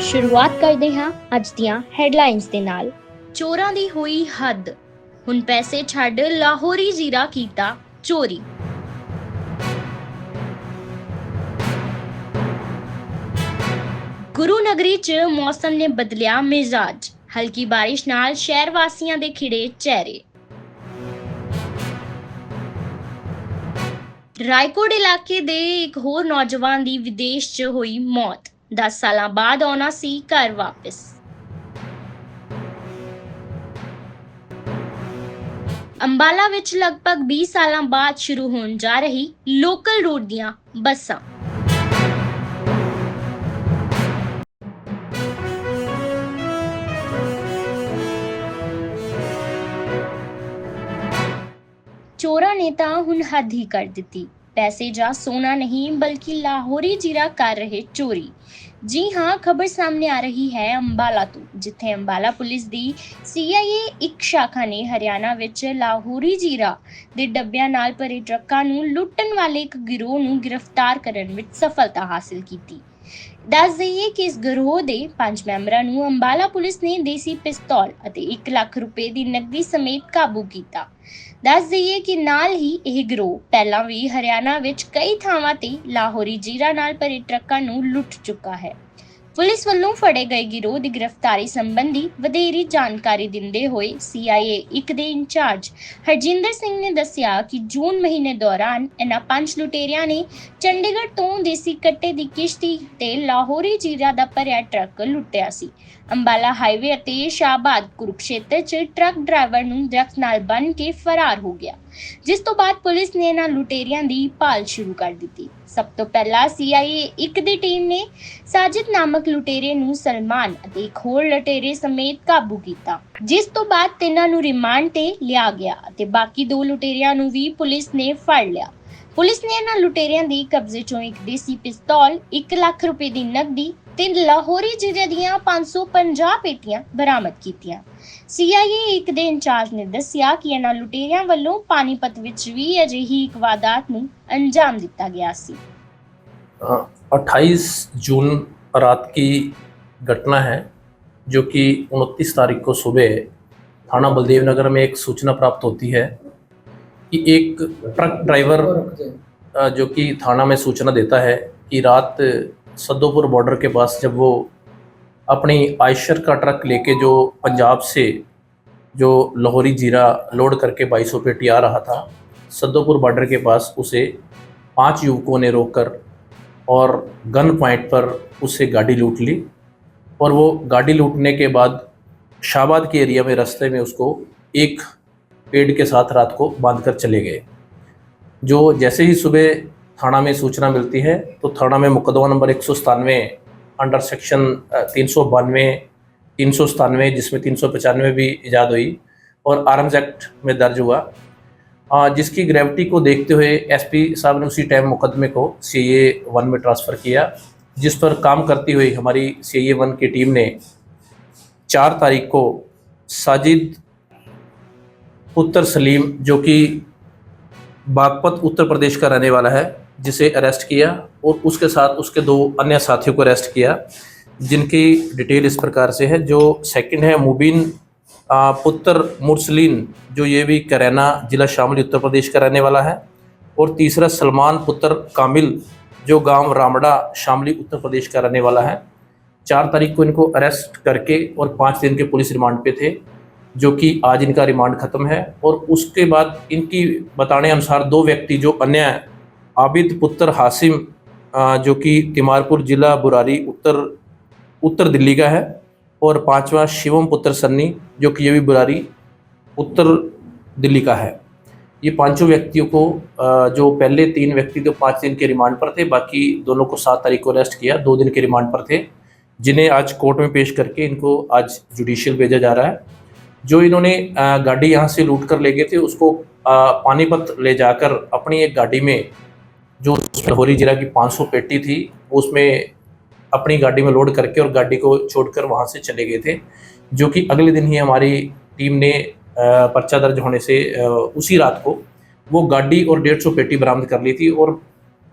ਸ਼ੁਰੂਆਤ ਕਰਦੇ ਹਾਂ ਅੱਜ ਦੀਆਂ ਹੈਡਲਾਈਨਸ ਦੇ ਨਾਲ। ਚੋਰਾਂ ਦੀ ਹੋਈ ਹੱਦ। ਹੁਣ ਪੈਸੇ ਛੱਡ ਲਾਹੌਰੀ ਜ਼ੀਰਾ ਕੀਤਾ ਚੋਰੀ। ਗੁਰੂ ਨਗਰੀ 'ਚ ਮੌਸਮ ਨੇ ਬਦਲਿਆ ਮਿਜ਼ਾਜ। ਹਲਕੀ ਬਾਰਿਸ਼ ਨਾਲ ਸ਼ਹਿਰ ਵਾਸੀਆਂ ਦੇ ਖਿੜੇ ਚਿਹਰੇ। ਰਾਏਕੋਟ ਇਲਾਕੇ ਦੇ ਇੱਕ ਹੋਰ ਨੌਜਵਾਨ ਦੀ ਵਿਦੇਸ਼ 'ਚ ਹੋਈ ਮੌਤ। 10 ਸਾਲਾਂ ਬਾਅਦ ਆਉਣਾ ਸੀ ਘਰ ਵਾਪਸ। ਅੰਬਾਲਾ ਵਿੱਚ ਲਗਭਗ 20 ਸਾਲਾਂ ਬਾਅਦ ਸ਼ੁਰੂ ਹੋਣ ਜਾ ਰਹੀ ਲੋਕਲ ਰੂਟ ਦੀਆਂ ਬੱਸਾਂ। ਚੋਰਾਂ ਨੇ ਤਾਂ ਹੁਣ ਹੱਦ ਹੀ ਕਰ ਦਿੱਤੀ। ਪੈਸੇ ਜਾਂ ਸੋਨਾ ਨਹੀਂ, ਬਲਕਿ ਲਾਹੌਰੀ ਜੀਰਾ ਕਰ ਰਹੇ ਚੋਰੀ। ਜੀ ਹਾਂ, ਖਬਰ ਸਾਹਮਣੇ ਆ ਰਹੀ ਹੈ ਅੰਬਾਲਾ ਤੋਂ, ਜਿੱਥੇ ਅੰਬਾਲਾ ਪੁਲਿਸ ਦੀ ਸੀਆਈਏ ਇੱਕ ਸ਼ਾਖਾ ਨੇ ਹਰਿਆਣਾ ਵਿੱਚ ਲਾਹੌਰੀ ਜੀਰਾ ਦੇ ਡੱਬਿਆਂ ਨਾਲ ਭਰੇ ਟਰੱਕਾਂ ਨੂੰ ਲੁੱਟਣ ਵਾਲੇ ਇੱਕ ਗਿਰੋਹ ਨੂੰ ਗ੍ਰਿਫਤਾਰ ਕਰਨ ਵਿੱਚ ਸਫਲਤਾ ਹਾਸਲ ਕੀਤੀ। ਦੱਸ ਦਈਏ ਕਿ ਇਸ ਗਿਰੋਹ ਦੇ ਪੰਜ ਮੈਂਬਰਾਂ ਨੂੰ ਅੰਬਾਲਾ ਪੁਲਿਸ ਨੇ ਦੇਸੀ ਪਿਸਤੌਲ ਅਤੇ 1 ਲੱਖ ਰੁਪਏ ਦੀ ਨਕਦੀ ਸਮੇਤ ਕਾਬੂ ਕੀਤਾ। ਦੱਸ ਦਈਏ ਕਿ ਨਾਲ ਹੀ ਇਹ ਗਿਰੋਹ ਪਹਿਲਾਂ ਵੀ ਹਰਿਆਣਾ ਵਿੱਚ ਕਈ ਥਾਵਾਂ ਤੇ ਲਾਹੌਰੀ ਜੀਰਾ ਨਾਲ ਭਰੇ ਟਰੱਕਾਂ ਨੂੰ ਲੁੱਟ ਚੁੱਕਾ ਹੈ। ਪੁਲਿਸ ਵੱਲੋਂ ਫੜੇ ਗਏ ਗਿਰੋਹ ਦੀ ਗ੍ਰਿਫਤਾਰੀ ਸੰਬੰਧੀ ਵਧੇਰੀ ਜਾਣਕਾਰੀ ਦਿੰਦੇ ਹੋਏ ਸੀਆਈਏ ਇੱਕ ਦੇ ਇੰਚਾਰਜ ਹਰਜਿੰਦਰ ਸਿੰਘ ਨੇ ਦੱਸਿਆ ਕਿ ਜੂਨ ਮਹੀਨੇ ਦੌਰਾਨ ਇਹਨਾਂ ਪੰਜ ਲੁਟੇਰਿਆਂ ਨੇ ਚੰਡੀਗੜ੍ਹ ਤੋਂ ਦੇਸੀ ਕੱਟੇ ਦੀ ਕਿਸ਼ਤੀ ਤੇ ਲਾਹੌਰੀ ਜੀਰਾ ਦਾ ਭਰਿਆ ਟਰੱਕ ਲੁੱਟਿਆ ਸੀ। ਅੰਬਾਲਾ ਹਾਈਵੇ ਅਤੇ ਸ਼ਾਹਬਾਦ ਕੁਰੂਕਸ਼ੇਤਰ 'ਚ ਟਰੱਕ ਡਰਾਈਵਰ ਨੂੰ ਦਰਖਤ ਨਾਲ ਬੰਨ ਕੇ ਫਰਾਰ ਹੋ ਗਿਆ, ਜਿਸ ਤੋਂ ਬਾਅਦ ਪੁਲਿਸ ਨੇ ਇਹਨਾਂ ਲੁਟੇਰਿਆਂ ਦੀ ਭਾਲ ਸ਼ੁਰੂ ਕਰ ਦਿੱਤੀ। ਸਭ ਤੋਂ ਪਹਿਲਾਂ ਸੀਆਈਏ ਇੱਕ ਦੀ ਟੀਮ ਨੇ ਸਾਜਿਦ ਨਾਮਕ ਲੁਟੇਰੇ ਨੂੰ ਸਲਮਾਨ ਅਤੇ ਇੱਕ ਹੋਰ ਲੁਟੇਰੇ ਸਮੇਤ ਕਾਬੂ ਕੀਤਾ, ਜਿਸ ਤੋਂ ਬਾਅਦ ਤਿੰਨਾਂ ਨੂੰ ਰਿਮਾਂਡ ਤੇ ਲਿਆ ਗਿਆ ਅਤੇ ਬਾਕੀ ਦੋ ਲੁਟੇਰਿਆਂ ਨੂੰ ਵੀ ਪੁਲਿਸ ਨੇ ਫੜ ਲਿਆ। ਪੁਲਿਸ ਨੇ ਇਹਨਾਂ ਲੁਟੇਰਿਆਂ ਦੇ ਕਬਜ਼ੇ ਚੋਂ ਇੱਕ ਦੇਸੀ ਪਿਸਤੌਲ 1 ਲੱਖ ਰੁਪਏ ਦੀ ਨਕਦੀ ਤੇ ਲਾਹੌਰੀ ਜੀਰੇ ਦੀਆਂ 550 ਪੇਟੀਆਂ ਬਰਾਮਦ ਕੀਤੀਆਂ। ਸੀਆਈਏ ਇੱਕ ਦੇ ਇੰਚਾਰਜ ਨੇ ਦੱਸਿਆ ਕਿ ਇਹਨਾਂ ਲੁਟੇਰਿਆਂ ਵੱਲੋਂ ਪਾਣੀਪਤ ਵਿੱਚ ਵੀ ਅਜਿਹੀ ਇੱਕ ਵਾਰਦਾਤ ਨੂੰ ਅੰਜਾਮ ਦਿੱਤਾ ਗਿਆ ਸੀ अट्ठाईस जून रात की घटना है जो कि उनतीस तारीख को सुबह थाना बलदेव नगर में एक सूचना प्राप्त होती है कि एक ट्रक ड्राइवर अ, जो कि थाना में सूचना देता है कि रात सद्दोपुर बॉर्डर के पास जब वो अपनी आयशर का ट्रक लेके जो पंजाब से जो लाहौरी जीरा लोड करके बाईसों पेटी आ रहा था, सद्दोपुर बॉर्डर के पास उसे पाँच युवकों ने रोककर और गन पॉइंट पर उससे गाड़ी लूट ली और वो गाड़ी लूटने के बाद शाहबाद के एरिया में रास्ते में उसको एक पेड़ के साथ रात को बाँध कर चले गए। जो जैसे ही सुबह थाना में सूचना मिलती है तो थाना में मुकदमा नंबर एक सौ सतानवे अंडर सेक्शन तीन सौ बानवे तीन सौ सतानवे जिसमें तीन सौ पचानवे भी ईजाद हुई और आर्म्स एक्ट में दर्ज हुआ। जिसकी ग्रेविटी को देखते हुए एसपी साहब ने उसी टाइम मुकदमे को सी ए वन में ट्रांसफ़र किया, जिस पर काम करती हुई हमारी सी ए वन की टीम ने चार तारीख को साजिद पुत्र सलीम, जो कि बागपत उत्तर प्रदेश का रहने वाला है, जिसे अरेस्ट किया। और उसके साथ उसके दो अन्य साथियों को अरेस्ट किया, जिनकी डिटेल इस प्रकार से है। जो सेकंड है मुबीन पुत्र मुरसलीन, जो ये भी करैना जिला शामली उत्तर प्रदेश का रहने वाला है। और तीसरा सलमान पुत्र कामिल, जो गाँव रामड़ा शामली उत्तर प्रदेश का रहने वाला है। चार तारीख को इनको अरेस्ट करके और पाँच दिन के पुलिस रिमांड पे थे, जो कि आज इनका रिमांड खत्म है। और उसके बाद इनकी बताने अनुसार दो व्यक्ति, जो अन्य आबिद पुत्र हासिम जो कि तिमारपुर जिला बुरारी उत्तर उत्तर दिल्ली का है और पांचवा शिवम पुत्र सन्नी, जो कि ये भी बुरारी उत्तर दिल्ली का है। ये पाँचों व्यक्तियों को जो पहले तीन व्यक्ति तो पाँच दिन के रिमांड पर थे, बाकी दोनों को सात तारीख को अरेस्ट किया, दो दिन के रिमांड पर थे, जिन्हें आज कोर्ट में पेश करके इनको आज जुडिशियल भेजा जा रहा है। जो इन्होंने गाड़ी यहाँ से लूट कर ले गए थे, उसको पानीपत ले जाकर अपनी एक गाड़ी में जो उसमें होरी जीरा की 500 पेटी थी उसमें अपनी गाड़ी में लोड करके और गाड़ी को छोड़कर वहाँ से चले गए थे, जो कि अगले दिन ही हमारी टीम ने पर्चा दर्ज होने से उसी रात को वो गाड़ी और डेढ़ सौ पेटी बरामद कर ली थी और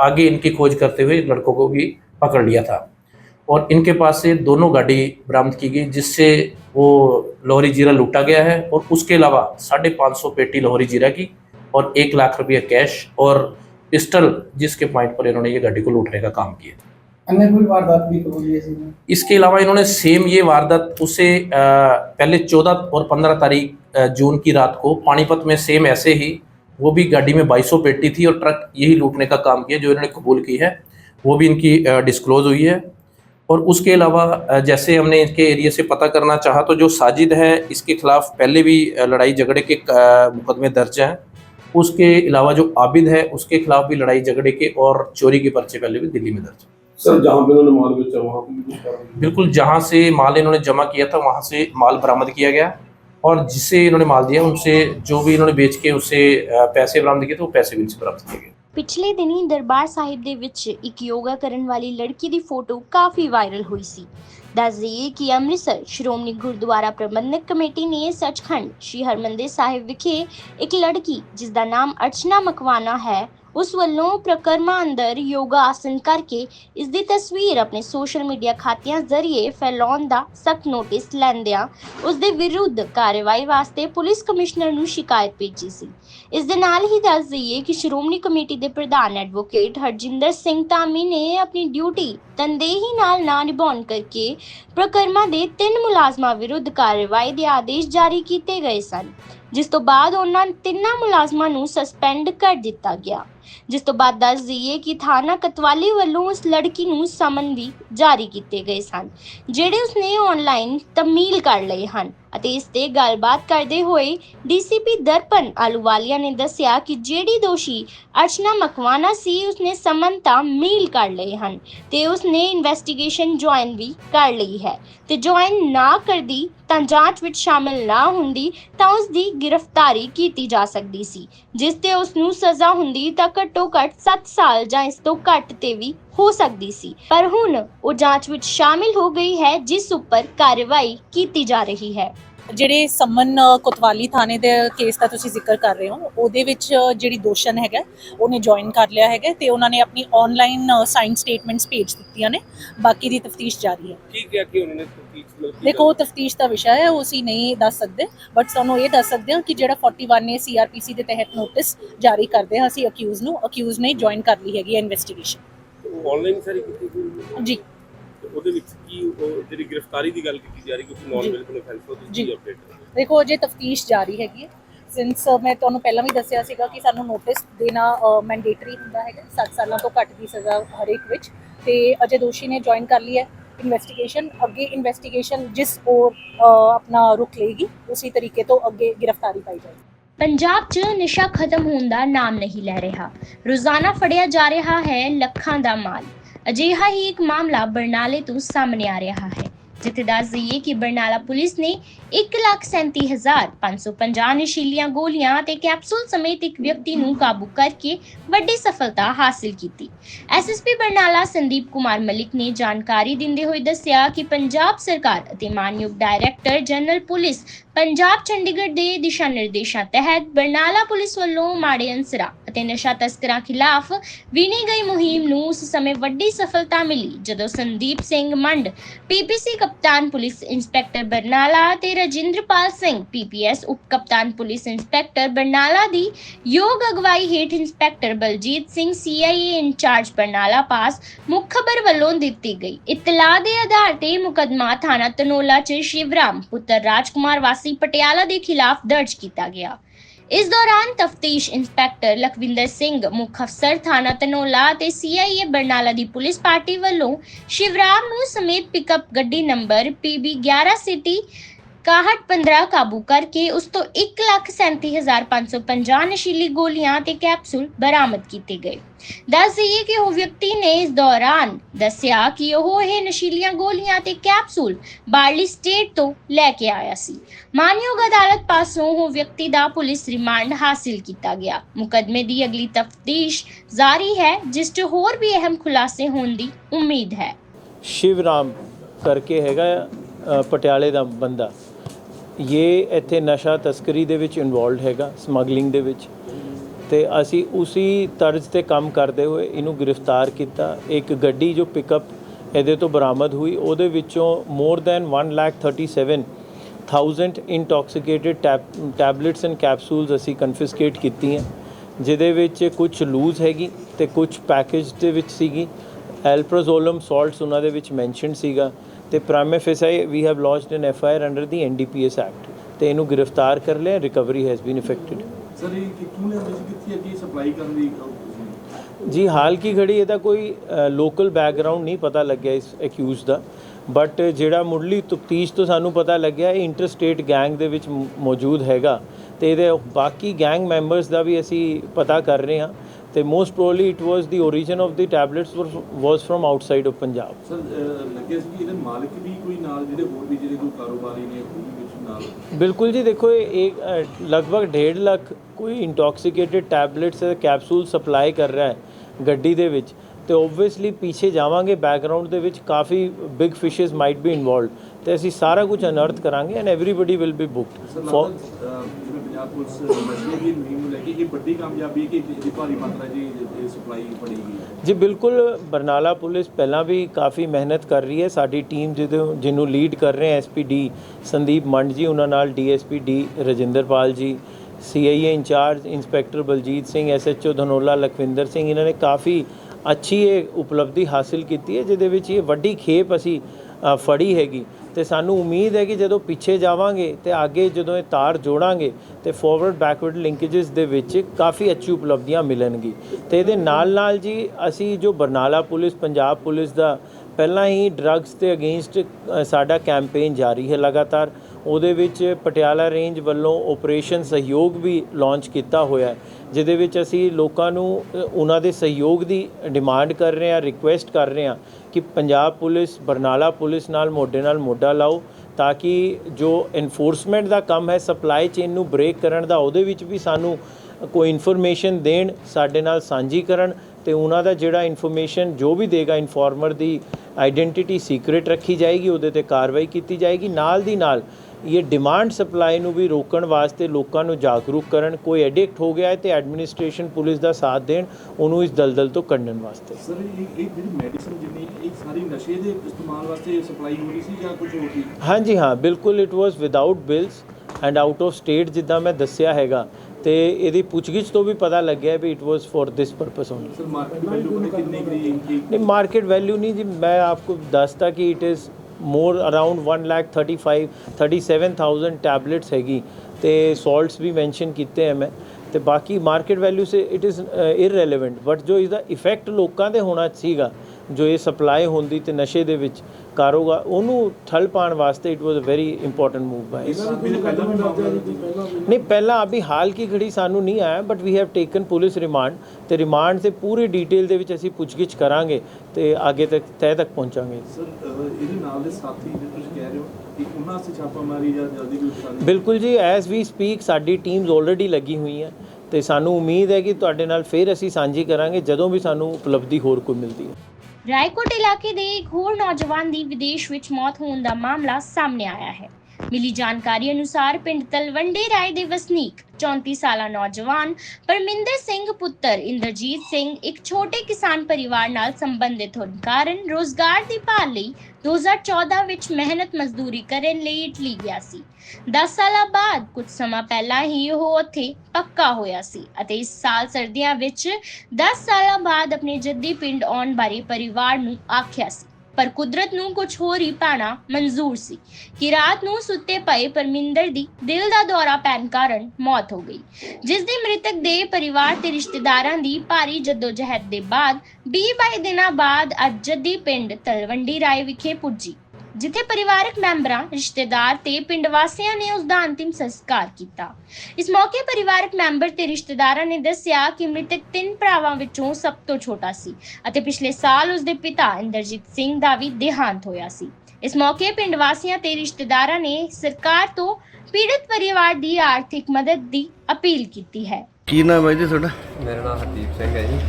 आगे इनकी खोज करते हुए लड़कों को भी पकड़ लिया था। और इनके पास से दोनों गाड़ी बरामद की गई, जिससे वो लोहरी जीरा लूटा गया है और उसके अलावा साढ़े पाँच सौ पेटी लोहरी जीरा की और एक लाख रुपया कैश और पिस्टल जिसके पॉइंट पर इन्होंने ये गाड़ी को लूटने का काम किया अन्य कोई वारदात भी कबूली है इसके अलावा इन्होंने सेम ये वारदात उसे पहले 14 और 15 तारीख जून की रात को पानीपत में सेम ऐसे ही वो भी गाड़ी में 2200 पेटी थी और ट्रक यही लूटने का काम किया जो इन्होंने कबूल की है वो भी इनकी डिस्क्लोज हुई है। और उसके अलावा जैसे हमने इनके एरिया से पता करना चाहा तो जो साजिद है इसके खिलाफ पहले भी लड़ाई झगड़े के मुकदमे दर्ज हैं। उसके अलावा जो आबिद है उसके खिलाफ भी लड़ाई झगड़े के और चोरी के पर्चे पहले भी दिल्ली में दर्ज हैं सर जहाँ पे उन्होंने माल बेचा वहाँ पे भी कुछ कार्रवाई बिल्कुल जहाँ से माल इन्होंने जमा किया था वहाँ से माल बरामद किया गया और जिससे इन्होंने माल दिया उनसे जो भी इन्होंने बेच के उससे अ, पैसे बरामद किए थे वो पैसे भी इनसे बरामद किए गए ਪਿਛਲੇ ਦਿਨੀ ਦਰਬਾਰ ਸਾਹਿਬ ਦੇ ਵਿੱਚ ਇੱਕ ਯੋਗਾ ਕਰਨ ਵਾਲੀ ਲੜਕੀ ਦੀ ਫੋਟੋ ਕਾਫੀ ਵਾਇਰਲ ਹੋਈ ਸੀ ਦੱਸ ਦਈਏ ਕਿ ਅੰਮ੍ਰਿਤਸਰ। ਸ਼੍ਰੋਮਣੀ ਗੁਰਦੁਆਰਾ ਪ੍ਰਬੰਧਕ ਕਮੇਟੀ ਨੇ ਸੱਚਖੰਡ ਸ਼੍ਰੀ ਹਰਮੰਦਰ ਸਾਹਿਬ ਵਿਖੇ ਇੱਕ ਲੜਕੀ ਜਿਸ ਦਾ ਨਾਮ ਅਰਚਨਾ ਮਕਵਾਨਾ ਹੈ ਉਸ ਵੱਲੋਂ ਪ੍ਰਕਰਮਾ ਅੰਦਰ ਯੋਗਾ ਆਸਨ ਕਰਕੇ ਇਸ ਦੀ ਤਸਵੀਰ ਆਪਣੇ ਸੋਸ਼ਲ ਮੀਡੀਆ ਖਾਤਿਆਂ ਜ਼ਰੀਏ ਫੈਲਾਉਣ ਦਾ ਸਖਤ ਨੋਟਿਸ ਲੈਂਦਿਆਂ ਉਸ ਦੇ ਵਿਰੁੱਧ ਕਾਰਵਾਈ ਵਾਸਤੇ ਪੁਲਿਸ ਕਮਿਸ਼ਨਰ ਨੂੰ ਸ਼ਿਕਾਇਤ ਭੇਜੀ ਸੀ। ਇਸ ਦੇ ਨਾਲ ਹੀ ਦੱਸ ਦਈਏ ਕਿ ਸ਼੍ਰੋਮਣੀ ਕਮੇਟੀ ਦੇ ਪ੍ਰਧਾਨ ਐਡਵੋਕੇਟ ਹਰਜਿੰਦਰ ਸਿੰਘ ਧਾਮੀ ਨੇ ਆਪਣੀ ਡਿਊਟੀ ਤਨਦੇਹੀ ਨਾਲ ਨਾ ਨਿਭਾਉਣ ਕਰਕੇ ਪ੍ਰਕਰਮਾ ਦੇ ਤਿੰਨ ਮੁਲਾਜ਼ਮਾਂ ਵਿਰੁੱਧ ਕਾਰਵਾਈ ਦੇ ਆਦੇਸ਼ ਜਾਰੀ ਕੀਤੇ ਗਏ ਸਨ। ਜਿਸ ਤੋਂ ਬਾਅਦ ਉਹਨਾਂ ਤਿੰਨਾਂ ਮੁਲਾਜ਼ਮਾਂ ਨੂੰ ਸਸਪੈਂਡ ਕਰ ਦਿੱਤਾ ਗਿਆ। ਜਿਸ ਤੋਂ ਬਾਅਦ ਦੱਸ ਦਈਏ ਕਿ ਥਾਣਾ ਕਤਵਾਲੀ ਵੱਲੋਂ ਉਸ ਲੜਕੀ ਨੂੰ ਸਮਨ ਵੀ ਜਾਰੀ ਕੀਤੇ ਗਏ ਸਨ। ਜਿਹੜੇ ਉਸਨੇ ਆਨਲਾਈਨ ਤਮੀਲ ਕਰ ਲਏ ਹਨ ਅਤੇ ਇਸ ਤੇ ਗੱਲਬਾਤ ਕਰਦੇ ਹੋਏ ਡੀਸੀਪੀ ਦਰਪਨ ਆਲੂਵਾਲੀਆ ਨੇ ਦੱਸਿਆ ਕਿ ਜਿਹੜੀ ਦੋਸ਼ੀ ਅਰਚਨਾ ਮਕਵਾਨਾ ਸੀ, ਉਸਨੇ ਸਮਨ ਤਾਂ ਮੀਲ ਕਰ ਲਏ ਹਨ ਤੇ ਉਸਨੇ ਇਨਵੈਸਟੀਗੇਸ਼ਨ ਜੁਆਇਨ ਵੀ ਕਰ ਲਈ ਹੈ। ਤੇ ਜੁਆਇਨ ਨਾ ਕਰਦੀ, ਤਾਂ ਜਾਂਚ ਵਿੱਚ ਸ਼ਾਮਲ ਨਾ ਹੁੰਦੀ, ਤਾਂ ਉਸ ਦੀ ਗ੍ਰਿਫਤਾਰੀ ਕੀਤੀ ਜਾ ਸਕਦੀ ਸੀ, ਜਿਸ ਤੇ ਉਸ ਨੂੰ ਸਜ਼ਾ ਹੁੰਦੀ ਤਾਂ ਘੱਟੋ ਘੱਟ 7 ਸਾਲ ਜਾਂ ਇਸ ਤੋਂ ਘੱਟ ਤੇ ਵੀ ਹੋ ਸਕਦੀ ਸੀ। ਪਰ ਹੁਣ ਉਹ ਜਾਂਚ ਵਿੱਚ ਸ਼ਾਮਿਲ ਹੋ ਗਈ ਹੈ ਜਿਸ ਉੱਪਰ ਕਾਰਵਾਈ ਕੀਤੀ ਜਾ ਰਹੀ ਹੈ। ਜਿਹੜੇ ਸਮਨ ਕੋਤਵਾਲੀ ਥਾਣੇ ਦੇ ਕੇਸ ਦਾ ਤੁਸੀਂ ਜ਼ਿਕਰ ਕਰ ਰਹੇ ਹੋ ਉਹਦੇ ਵਿੱਚ ਜਿਹੜੀ ਦੋਸ਼ਣ ਹੈਗਾ ਉਹਨੇ ਜੁਆਇਨ ਕਰ ਲਿਆ ਹੈਗਾ ਤੇ ਉਹਨਾਂ ਨੇ ਆਪਣੀ ਆਨਲਾਈਨ ਸਾਈਨ ਸਟੇਟਮੈਂਟਸ ਭੇਜ ਦਿੱਤੀਆਂ ਨੇ। ਬਾਕੀ ਦੀ ਤਫਤੀਸ਼ ਜਾਰੀ ਹੈ। ਕੀ ਕਿਹਾ ਕਿ ਉਹਨਾਂ ਨੇ ਤਫਤੀਸ਼ ਦੇਖੋ ਤਫਤੀਸ਼ ਦਾ ਵਿਸ਼ਾ ਹੈ ਉਹ ਅਸੀਂ ਨਹੀਂ ਦੱਸ ਸਕਦੇ ਬਟ ਤੁਹਾਨੂੰ ਇਹ ਦੱਸ ਸਕਦੇ ਹਾਂ ਕਿ ਜਿਹੜਾ 41 ਏ ਸੀਆਰਪੀਸੀ ਦੇ ਤਹਿਤ ਨੋਟਿਸ ਜਾਰੀ ਕਰਦੇ ਹਾਂ ਅਸੀਂ ਅਕਿਊਜ਼ ਨੂੰ ਅਕਿਊਜ਼ ਨੇ ਜੁਆਇਨ ਕਰ ਲਈ ਹੈਗੀ ਇਨਵੈਸਟੀਗੇਸ਼ਨ ਆਨਲਾਈਨ ਸਾਰੀ ਕੀਤੀ ਗਈ ਜੀ। ਤੇ ਉਹਦੇ ਵਿੱਚ ਕੀ ਉਹ ਜਿਹੜੀ ਗ੍ਰਿਫਤਾਰੀ ਦੀ ਗੱਲ ਕੀਤੀ ਜਾ ਰਹੀ ਕਿਉਂਕਿ ਨਾਨ। ਬਿਲਕੁਲ ਉਹਦੀ ਜੀ। ਕੀ ਅਪਡੇਟ ਦੇਖੋ ਅਜੇ ਤਫਤੀਸ਼ ਜਾਰੀ ਹੈਗੀ ਹੈ। ਸਿੰਸ ਮੈਂ ਤੁਹਾਨੂੰ ਪਹਿਲਾਂ ਵੀ ਦੱਸਿਆ ਸੀਗਾ ਕਿ ਸਾਨੂੰ ਨੋਟਿਸ ਦੇਣਾ ਮੈਂਡੇਟਰੀ ਹੁੰਦਾ ਹੈਗਾ 7 ਸਾਲਾਂ ਤੋਂ ਘੱਟ ਦੀ ਸਜ਼ਾ ਹਰੇਕ ਵਿੱਚ। ਤੇ ਅਜੇ ਦੋਸ਼ੀ ਨੇ ਜੁਆਇਨ ਕਰ ਲਈ ਹੈ। ਇਨਵੈਸਟੀਗੇਸ਼ਨ ਅੱਗੇ ਇਨਵੈਸਟੀਗੇਸ਼ਨ ਜਿਸ ਔਰ ਆਪਣਾ ਰੁਖ ਲਏਗੀ ਉਸੇ ਤਰੀਕੇ ਤੋਂ ਅੱਗੇ ਗ੍ਰਿਫਤਾਰੀ ਪਾਈ ਜਾਏਗੀ। ਪੰਜਾਬ 'ਚ ਨਸ਼ਾ ਖਤਮ ਹੋਣ ਦਾ ਨਾਮ ਨਹੀਂ ਲੈ ਰਿਹਾ। ਰੋਜ਼ਾਨਾ ਫੜਿਆ ਜਾ ਰਿਹਾ ਹੈ ਲੱਖਾਂ ਦਾ ਮਾਲ। ਅਜਿਹਾ ਹੀ ਇੱਕ ਮਾਮਲਾ ਬਰਨਾਲੇ ਤੋਂ ਸਾਹਮਣੇ ਆ ਰਿਹਾ ਹੈ। ਜਿੱਥੇ ਦੱਸ ਦਈਏ ਕਿ ਬਰਨਾਲਾ ਪੁਲਿਸ ਨੇ 137550 ਨਸ਼ੀਲੀਆਂ ਗੋਲੀਆਂ ਤੇ ਕੈਪਸੂਲ ਸਮੇਤ ਇੱਕ ਵਿਅਕਤੀ ਨੂੰ ਕਾਬੂ ਕਰਕੇ ਵੱਡੀ ਸਫਲਤਾ ਹਾਸਲ ਕੀਤੀ। ਐਸਐਸਪੀ ਬਰਨਾਲਾ ਸੰਦੀਪ ਕੁਮਾਰ ਮਲਿਕ ਨੇ ਜਾਣਕਾਰੀ ਦਿੰਦੇ ਹੋਏ ਦੱਸਿਆ ਕਿ ਪੰਜਾਬ ਸਰਕਾਰ ਅਤੇ ਮਾਨਯੋਗ director general police Punjab Chandigarh ਦੇ ਦਿਸ਼ਾ ਨਿਰਦੇਸ਼ਾਂ ਤਹਿਤ ਬਰਨਾਲਾ ਪੁਲਿਸ ਵੱਲੋਂ ਮਾੜੇ ਅੰਸਰਾਂ ਅਤੇ ਨਸ਼ਾ ਤਸਕਰਾਂ ਖਿਲਾਫ ਵਿਨੀ ਗਈ ਮੁਹਿੰਮ ਨੂੰ ਉਸ ਸਮੇਂ ਵੱਡੀ ਸਫਲਤਾ ਮਿਲੀ, ਜਦੋਂ ਸੰਦੀਪ ਸਿੰਘ ਮੰਡ ਪੀਪੀਸੀ ਕਪਤਾਨ ਪੁਲਿਸ ਇੰਸਪੈਕਟਰ ਬਰਨਾਲਾ ਤੇ ਰਜਿੰਦਰਪਾਲ ਸਿੰਘ ਪੀਪੀਐਸ ਉਪ ਕਪਤਾਨ ਪੁਲਿਸ ਇੰਸਪੈਕਟਰ ਬਰਨਾਲਾ ਦੀ ਯੋਗ ਅਗਵਾਈ ਹੇਠ inspector Baljit Singh CIA incharge Barnala ਪਾਸ ਮੁੱਖ ਖਬਰ ਵੱਲੋਂ ਦਿੱਤੀ ਗਈ। ਇਤਲਾਹ ਦੇ ਆਧਾਰ ਤੇ ਮੁਕਦਮਾ ਥਾਣਾ ਤਨੋਲਾ ਚ ਸ਼ਿਵਰਾਮ ਪੁੱਤਰ ਰਾਜਕੁਮਾਰ ਵਾਸੀ ਪਟਿਆਲਾ ਦੇ ਖਿਲਾਫ ਦਰਜ ਕੀਤਾ ਗਿਆ। ਇਸ ਦੌਰਾਨ ਤਫਤੀਸ਼ ਇੰਸਪੈਕਟਰ ਲਖਵਿੰਦਰ ਸਿੰਘ, ਮੁੱਖ ਅਫਸਰ ਥਾਣਾ ਤਨੋਲਾ ਤੇ ਸੀਆਈਏ ਬਰਨਾਲਾ ਦੀ ਪੁਲਿਸ ਪਾਰਟੀ ਵੱਲੋਂ ਸ਼ਿਵਰਾਮ ਨੂੰ ਸਮੇਤ ਪਿਕਅਪ ਗੱਡੀ ਨੰਬਰ PB 11 ਸਿਟੀ 6115 ਕਾਬੂ ਕਰਕੇ ਉਸ ਤੋਂ 137550 ਨਸ਼ੀਲੀ ਗੋਲੀਆਂ ਤੇ ਕੈਪਸੂਲ ਬਰਾਮਦ ਕੀਤੇ ਗਏ। ਦੱਸ ਦਈਏ ਕਿ ਉਹ ਵਿਅਕਤੀ ਨੇ ਇਸ ਦੌਰਾਨ ਦੱਸਿਆ ਕਿ ਉਹ ਇਹ ਨਸ਼ੀਲੀਆਂ ਗੋਲੀਆਂ ਤੇ ਕੈਪਸੂਲ ਬਾਰਲੀ ਸਟੇਟ ਤੋਂ ਲੈ ਕੇ ਆਇਆ ਸੀ। ਮਾਨਯੋਗ ਅਦਾਲਤ ਪਾਸੋਂ ਉਹ ਵਿਅਕਤੀ ਦਾ ਪੁਲਿਸ ਰਿਮਾਂਡ ਹਾਸਿਲ ਕੀਤਾ ਗਿਆ। ਮੁਕਦਮੇ ਦੀ ਅਗਲੀ ਤਫਤੀਸ਼ ਜਾਰੀ ਹੈ, ਜਿਸ 'ਚ ਹੋਰ ਵੀ ਅਹਿਮ ਖੁਲਾਸੇ ਹੋਣ ਦੀ ਉਮੀਦ ਹੈ। ਸ਼ਿਵਰਾਮ ਕਰਕੇ ਹੈਗਾ ਪਟਿਆਲੇ ਦਾ ਬੰਦਾ। ਇਹ ਇੱਥੇ ਨਸ਼ਾ ਤਸਕਰੀ ਦੇ ਵਿੱਚ ਇਨਵੋਲਡ ਹੈਗਾ ਸਮਗਲਿੰਗ ਦੇ ਵਿੱਚ ਤੇ ਅਸੀਂ ਉਸੇ ਤਰਜ਼ ਤੇ ਕੰਮ ਕਰਦੇ ਹੋਏ ਇਹਨੂੰ ਗ੍ਰਿਫਤਾਰ ਕੀਤਾ ਇੱਕ ਗੱਡੀ ਜੋ ਪਿਕਅਪ ਇਹਦੇ ਤੋਂ ਬਰਾਮਦ ਹੋਈ ਉਹਦੇ ਵਿੱਚੋਂ more than 137000 intoxicated tablets and capsules ਅਸੀਂ ਕਨਫਿਸਕੇਟ ਕੀਤੀਆਂ ਜਿਹਦੇ ਵਿੱਚ ਕੁਝ ਲੂਜ਼ ਹੈਗੀ ਤੇ ਕੁਝ ਪੈਕੇਜ ਦੇ ਵਿੱਚ ਸੀਗੀ ਐਲਪ੍ਰੋਜ਼ੋਲਮ ਸਾਲਟਸ ਉਹਨਾਂ ਦੇ ਵਿੱਚ ਮੈਂਸ਼ਨਡ ਸੀਗਾ ਤੇ prima facie we have launched an F I R under the NDPS act ਤੇ ਇਹਨੂੰ ਗ੍ਰਿਫਤਾਰ ਕਰ ਲਿਆ recovery has been effected sir ਇਹ ਕਿੱਥੋਂ ਲਿਆਉਂਦੇ ਸੀ ਕਿੱਥੇ ਅੱਗੇ ਸਪਲਾਈ ਕਰਨ ਦੀ ਅਹ, ਤੁਸੀਂ? ਜੀ ਹਾਲ ਕੀ ਘੜੀ ਇਹਦਾ ਕੋਈ ਲੋਕਲ ਬੈਕਗ੍ਰਾਉਂਡ ਨਹੀਂ ਪਤਾ ਲੱਗਿਆ ਇਸ ਅਕਿਊਜ਼ ਦਾ। ਬਟ ਜਿਹੜਾ ਮੁੱਢਲੀ ਤਫਤੀਸ਼ ਤੋਂ ਸਾਨੂੰ ਪਤਾ ਲੱਗਿਆ ਇਹ ਇੰਟਰਸਟੇਟ ਗੈਂਗ ਦੇ ਵਿੱਚ ਮੌਜੂਦ ਹੈਗਾ। ਤੇ ਇਹਦੇ ਬਾਕੀ ਗੈਂਗ ਮੈਂਬਰਸ ਦਾ ਵੀ ਅਸੀਂ ਪਤਾ ਕਰ ਰਹੇ ਹਾਂ। ਤੇ most probably it was the origin of the tablets was from outside of Punjab sir ਲੱਗਿਆ ਸੀ ਕਿ ਇਹਦੇ ਮਾਲਕ ਵੀ ਕੋਈ ਨਾਲ ਜਿਹੜੇ ਹੋਰ ਵੀ ਜਿਹੜੇ ਕੋਈ ਕਾਰੋਬਾਰੀ ਨੇ ਉਹ ਵੀ ਵਿੱਚ ਨਾਲ? ਬਿਲਕੁਲ ਜੀ ਦੇਖੋ ਇਹ ਲਗਭਗ 1.5 ਲੱਖ ਕੋਈ ਇੰਟੌਕਸੀਕੇਟਿਡ ਟੈਬਲੇਟਸ ਕੈਪਸੂਲ ਸਪਲਾਈ ਕਰ ਰਿਹਾ ਹੈ ਗੱਡੀ ਦੇ ਵਿੱਚ। ਤੇ ਓਬਵੀਅਸਲੀ ਪਿੱਛੇ ਜਾਵਾਂਗੇ ਬੈਕਗ੍ਰਾਉਂਡ ਦੇ ਵਿੱਚ ਕਾਫੀ big fishes might be involved ਤੇ ਅਸੀਂ ਸਾਰਾ ਕੁਝ ਅਨਰਥ ਕਰਾਂਗੇ and everybody will be booked ਲੱਗਦਾ ਅਹ, ਜਿਵੇਂ ਪੰਜਾਬ ਪੁਲਿਸ ਨਸ਼ੇ ਦੀ ਮੁਹਿੰਮ ਨੂੰ ਲੈ ਕੇ ਇਹ ਵੱਡੀ ਕਾਮਯਾਬੀ ਹੈ ਕਿ ਇਹਦੀ ਭਾਰੀ ਮਾਤਰਾ ਜੀ ਸਪਲਾਈ ਫੜੀ ਗਈ ਹੈ। ਜੀ ਬਿਲਕੁਲ ਬਰਨਾਲਾ ਪੁਲਿਸ ਪਹਿਲਾਂ ਵੀ ਕਾਫੀ ਮਿਹਨਤ ਕਰ ਰਹੀ ਹੈ। ਸਾਡੀ ਟੀਮ ਜਿਹਦੇ ਜਿਹਨੂੰ ਲੀਡ ਕਰ ਰਹੇ ਹੈ ਐਸਪੀਡੀ ਸੰਦੀਪ ਮੰਡ ਜੀ ਉਹਨਾਂ ਨਾਲ DSP D Rajinderpal ji CIA incharge inspector Baljit Singh SHO Dhanaula Lakhwinder Singh ਇਹਨਾਂ ਨੇ ਕਾਫੀ ਅੱਛੀ ਇਹ ਉਪਲਬਧੀ ਹਾਸਿਲ ਕੀਤੀ ਹੈ ਜਿਹਦੇ ਵਿੱਚ ਇਹ ਵੱਡੀ ਖੇਪ ਅਸੀਂ ਫੜੀ ਹੈਗੀ। ਤੇ ਸਾਨੂੰ ਉਮੀਦ ਹੈ ਕਿ ਜਦੋਂ ਪਿੱਛੇ ਜਾਵਾਂਗੇ ਤੇ ਅੱਗੇ ਜਦੋਂ ਇਹ ਤਾਰ ਜੋੜਾਂਗੇ ਤੇ ਫਾਰਵਰਡ ਬੈਕਵਰਡ ਲਿੰਕੇजेस ਦੇ ਵਿੱਚ ਕਾਫੀ ਅੱਛੀ ਉਪਲਬਧੀਆਂ ਮਿਲਣਗੀ। ਤੇ ਇਹਦੇ ਨਾਲ ਨਾਲ ਜੀ ਅਸੀਂ ਜੋ ਬਰਨਾਲਾ ਪੁਲਿਸ, ਪੰਜਾਬ ਪੁਲਿਸ ਦਾ ਪਹਿਲਾਂ ਹੀ ਡਰੱਗਸ ਦੇ ਅਗੇਂਸਟ ਸਾਡਾ ਕੈਂਪੇਨ ਜਾਰੀ ਹੈ ਲਗਾਤਾਰ। ਉਹਦੇ ਵਿੱਚ ਪਟਿਆਲਾ ਰੇਂਜ ਵੱਲੋਂ ਆਪਰੇਸ਼ਨ ਸਹਿਯੋਗ ਵੀ ਲਾਂਚ ਕੀਤਾ ਹੋਇਆ ਜਿਹਦੇ ਵਿੱਚ ਅਸੀਂ ਲੋਕਾਂ ਨੂੰ ਉਹਨਾਂ ਦੇ ਸਹਿਯੋਗ ਦੀ ਡਿਮਾਂਡ ਕਰ ਰਹੇ ਹਾਂ ਰਿਕੁਐਸਟ ਕਰ ਰਹੇ ਹਾਂ ਕਿ ਪੰਜਾਬ ਪੁਲਿਸ, ਬਰਨਾਲਾ ਪੁਲਿਸ ਨਾਲ ਮੋਢੇ ਨਾਲ ਮੋਢਾ ਲਾਓ ਤਾਂ ਕਿ ਜੋ ਐਨਫੋਰਸਮੈਂਟ ਦਾ ਕੰਮ ਹੈ ਸਪਲਾਈ ਚੇਨ ਨੂੰ ਬ੍ਰੇਕ ਕਰਨ ਦਾ, ਉਹਦੇ ਵਿੱਚ ਵੀ ਸਾਨੂੰ ਕੋਈ ਇਨਫੋਰਮੇਸ਼ਨ ਦੇਣ, ਸਾਡੇ ਨਾਲ ਸਾਂਝੀ ਕਰਨ ਤੇ ਉਹਨਾਂ ਦਾ ਜਿਹੜਾ ਇਨਫੋਰਮੇਸ਼ਨ ਜੋ ਵੀ ਦੇਗਾ ਇਨਫਾਰਮਰ ਦੀ ਆਇਡੈਂਟੀਟੀ ਸੀਕ੍ਰੀਟ ਰੱਖੀ ਜਾਏਗੀ, ਉਹਦੇ ਤੇ ਕਾਰਵਾਈ ਕੀਤੀ ਜਾਏਗੀ, ਨਾਲ ਦੀ ਨਾਲ ਇਹ ਡਿਮਾਂਡ ਸਪਲਾਈ ਨੂੰ ਵੀ ਰੋਕਣ ਵਾਸਤੇ ਲੋਕਾਂ ਨੂੰ ਜਾਗਰੂਕ ਕਰਨ ਕੋਈ ਐਡਿਕਟ ਹੋ ਗਿਆ ਹੈ ਤੇ ਐਡਮਿਨਿਸਟ੍ਰੇਸ਼ਨ ਪੁਲਿਸ ਦਾ ਸਾਥ ਦੇਣ ਉਹਨੂੰ ਇਸ ਦਲਦਲ ਤੋਂ ਕੱਢਣ ਵਾਸਤੇ। ਸਰ ਇਹ ਇਹ ਜਿਹੜੀ ਮੈਡੀਸਨ ਜਿੰਨੀ ਇਹ ਸਾਰੀ ਨਸ਼ੇ ਦੇ ਇਸਤੇਮਾਲ ਵਾਸਤੇ ਸਪਲਾਈ ਹੋ ਰਹੀ ਸੀ ਜਾਂ ਕੁਝ ਹੋਰ ਸੀ? ਹਾਂਜੀ ਹਾਂ ਬਿਲਕੁਲ it was without bills and out of state ਜਿੱਦਾਂ ਮੈਂ ਦੱਸਿਆ ਹੈਗਾ। ਤੇ ਇਹਦੀ ਪੁੱਛਗਿੱਛ ਤੋਂ ਵੀ ਪਤਾ ਲੱਗਿਆ ਵੀ it was for this purpose only sir market value ਕਿੰਨੀ ਨਹੀਂ ਮਾਰਕੀਟ ਵੈਲਿਊ ਨਹੀਂ ਜੀ ਮੈਂ ਆਪਕੋ ਦੱਸਤਾ ਕਿ it is more around 1 lakh 35 37000 tablets ਹੈਗੀ। ਤੇ ਸਾਲਟਸ ਵੀ ਮੈਂਸ਼ਨ ਕੀਤੇ ਹੈ ਮੈਂ। ਤੇ ਬਾਕੀ market value say it is irrelevant but ਜੋ ਇਸ ਦਾ ਇਫੈਕਟ ਲੋਕਾਂ ਦੇ ਹੋਣਾ ਸੀਗਾ ਜੋ ਇਹ ਸਪਲਾਈ ਹੁੰਦੀ ਤੇ ਨਸ਼ੇ ਦੇ ਵਿੱਚ ਕਾਰੋਬਾਰ ਉਹਨੂੰ ਠੱਲ ਪਾਉਣ ਵਾਸਤੇ it was a very important move by ਨਹੀਂ ਪਹਿਲਾਂ ਅਭੀ ਹਾਲ ਕੀ ਘੜੀ ਸਾਨੂੰ ਨਹੀਂ ਆਇਆ but we have taken police remand ਤੇ ਰਿਮਾਂਡ ਤੇ ਪੂਰੀ ਡਿਟੇਲ ਦੇ ਵਿੱਚ ਅਸੀਂ ਪੁੱਛਗਿੱਛ ਕਰਾਂਗੇ ਤੇ ਅੱਗੇ ਤੱਕ ਤਹਿ ਤੱਕ ਪਹੁੰਚਾਂਗੇ। ਸਰ ਇਹਦੇ ਨਾਲ ਦੇ ਸਾਥੀ ਜਿਹੜੇ ਤੁਸੀਂ ਕਹਿ ਰਹੇ ਹੋ ਕਿ ਉਹਨਾਂ ਸੇ ਛਾਪਾਮਾਰੀ ਜਾਂ ਜਲਦੀ ਕੋਈ ਬਿਲਕੁਲ ਜੀ ਐਸ ਵੀ ਸਪੀਕ ਸਾਡੀ ਟੀਮਸ ਆਲਰੇਡੀ ਲੱਗੀ ਹੋਈਆਂ ਤੇ ਸਾਨੂੰ ਉਮੀਦ ਹੈ ਕਿ ਤੁਹਾਡੇ ਨਾਲ ਫਿਰ ਅਸੀਂ ਸਾਂਝੀ ਕਰਾਂਗੇ ਜਦੋਂ ਵੀ ਸਾਨੂੰ ਉਪਲਬਧੀ ਹੋਰ ਕੋਈ ਮਿਲਦੀ ਹੈ। ਰਾਏਕੋਟ ਇਲਾਕੇ ਦੇ ਇੱਕ ਹੋਰ ਨੌਜਵਾਨ ਦੀ ਵਿਦੇਸ਼ ਵਿੱਚ ਮੌਤ ਹੋਣ ਦਾ ਮਾਮਲਾ ਸਾਹਮਣੇ ਆਇਆ ਹੈ। ਮਿਲੀ ਜਾਣਕਾਰੀ ਅਨੁਸਾਰ ਪਿੰਡ ਤਲਵੰਡੇ ਰਾਏ ਦੇ ਵਸਨੀਕ 34 ਸਾਲਾ ਨੌਜਵਾਨ ਪਰਮਿੰਦਰ ਸਿੰਘ ਪੁੱਤਰ ਇੰਦਰਜੀਤ ਸਿੰਘ ਇੱਕ ਛੋਟੇ ਕਿਸਾਨ ਪਰਿਵਾਰ ਨਾਲ ਸੰਬੰਧਿਤ ਹੋਣ ਕਾਰਨ ਰੋਜ਼ਗਾਰ ਦੀ ਭਾਲ ਲਈ 2014 ਵਿੱਚ ਮਿਹਨਤ ਮਜ਼ਦੂਰੀ ਕਰਨ ਲਈ ਇਟਲੀ ਗਿਆ ਸੀ। 10 ਸਾਲਾਂ ਬਾਅਦ ਕੁਝ ਸਮਾਂ ਪਹਿਲਾਂ ਹੀ ਉਹ ਉੱਥੇ ਪੱਕਾ ਹੋਇਆ ਸੀ ਅਤੇ ਇਸ ਸਾਲ ਸਰਦੀਆਂ ਵਿੱਚ 10 ਸਾਲਾਂ ਬਾਅਦ ਆਪਣੇ ਜੱਦੀ ਪਿੰਡ ਆਉਣ ਬਾਰੇ ਪਰਿਵਾਰ ਨੂੰ ਆਖਿਆ ਸੀ। ਪਰ ਕੁਦਰਤ ਨੂੰ ਕੁਝ ਹੋਰ ਹੀ ਪਾਣਾ ਮਨਜ਼ੂਰ ਸੀ ਕਿ ਰਾਤ ਨੂੰ ਸੁੱਤੇ ਪਏ ਪਰਮਿੰਦਰ ਦੀ ਦਿਲ ਦਾ ਦੌਰਾ ਪੈਣ ਕਾਰਨ ਮੌਤ ਹੋ ਗਈ, ਜਿਸ ਦੀ ਮ੍ਰਿਤਕ ਦੇ ਪਰਿਵਾਰ ਤੇ ਰਿਸ਼ਤੇਦਾਰਾਂ ਦੀ ਭਾਰੀ ਜਦੋਜਹਿਦ ਦੇ ਬਾਅਦ 20 ਬਾਈ ਦਿਨਾਂ ਬਾਅਦ ਅੱਜ ਜੱਦੀ ਪਿੰਡ ਤਲਵੰਡੀ ਰਾਏ ਵਿਖੇ ਪੁੱਜੀ। ਜਿੱਥੇ ਪਰਿਵਾਰਕ ਮੈਂਬਰਾਂ ਰਿਸ਼ਤੇਦਾਰ ਤੇ ਪਿੰਡ ਵਾਸੀਆਂ ਨੇ ਉਸ ਦਾ ਅੰਤਿਮ ਸੰਸਕਾਰ ਕੀਤਾ। ਇਸ ਮੌਕੇ ਪਰਿਵਾਰਕ ਮੈਂਬਰ ਤੇ ਰਿਸ਼ਤੇਦਾਰਾਂ ਨੇ ਦੱਸਿਆ ਕਿ ਮ੍ਰਿਤਕ ਤਿੰਨ ਭਰਾਵਾਂ ਵਿੱਚੋਂ ਸਭ ਤੋਂ ਛੋਟਾ ਸੀ ਅਤੇ ਪਿਛਲੇ ਸਾਲ ਉਸ ਦੇ ਪਿਤਾ ਇੰਦਰਜੀਤ ਸਿੰਘ ਦਾ ਵੀ ਦੇਹਾਂਤ ਹੋਇਆ ਸੀ। ਇਸ ਮੌਕੇ ਪਿੰਡ ਵਾਸੀਆਂ ਤੇ ਰਿਸ਼ਤੇਦਾਰਾਂ ਨੇ ਸਰਕਾਰ ਤੋਂ ਪੀੜਤ ਪਰਿਵਾਰ ਦੀ ਆਰਥਿਕ ਮਦਦ ਦੀ ਅਪੀਲ ਕੀਤੀ ਹੈ। ਕੀ ਨਾਮ ਹੈ ਜੀ ਤੁਹਾਡਾ? ਮੇਰਾ ਨਾਮ ਹਰਦੀਪ ਸਿੰਘ ਹੈ ਜੀ।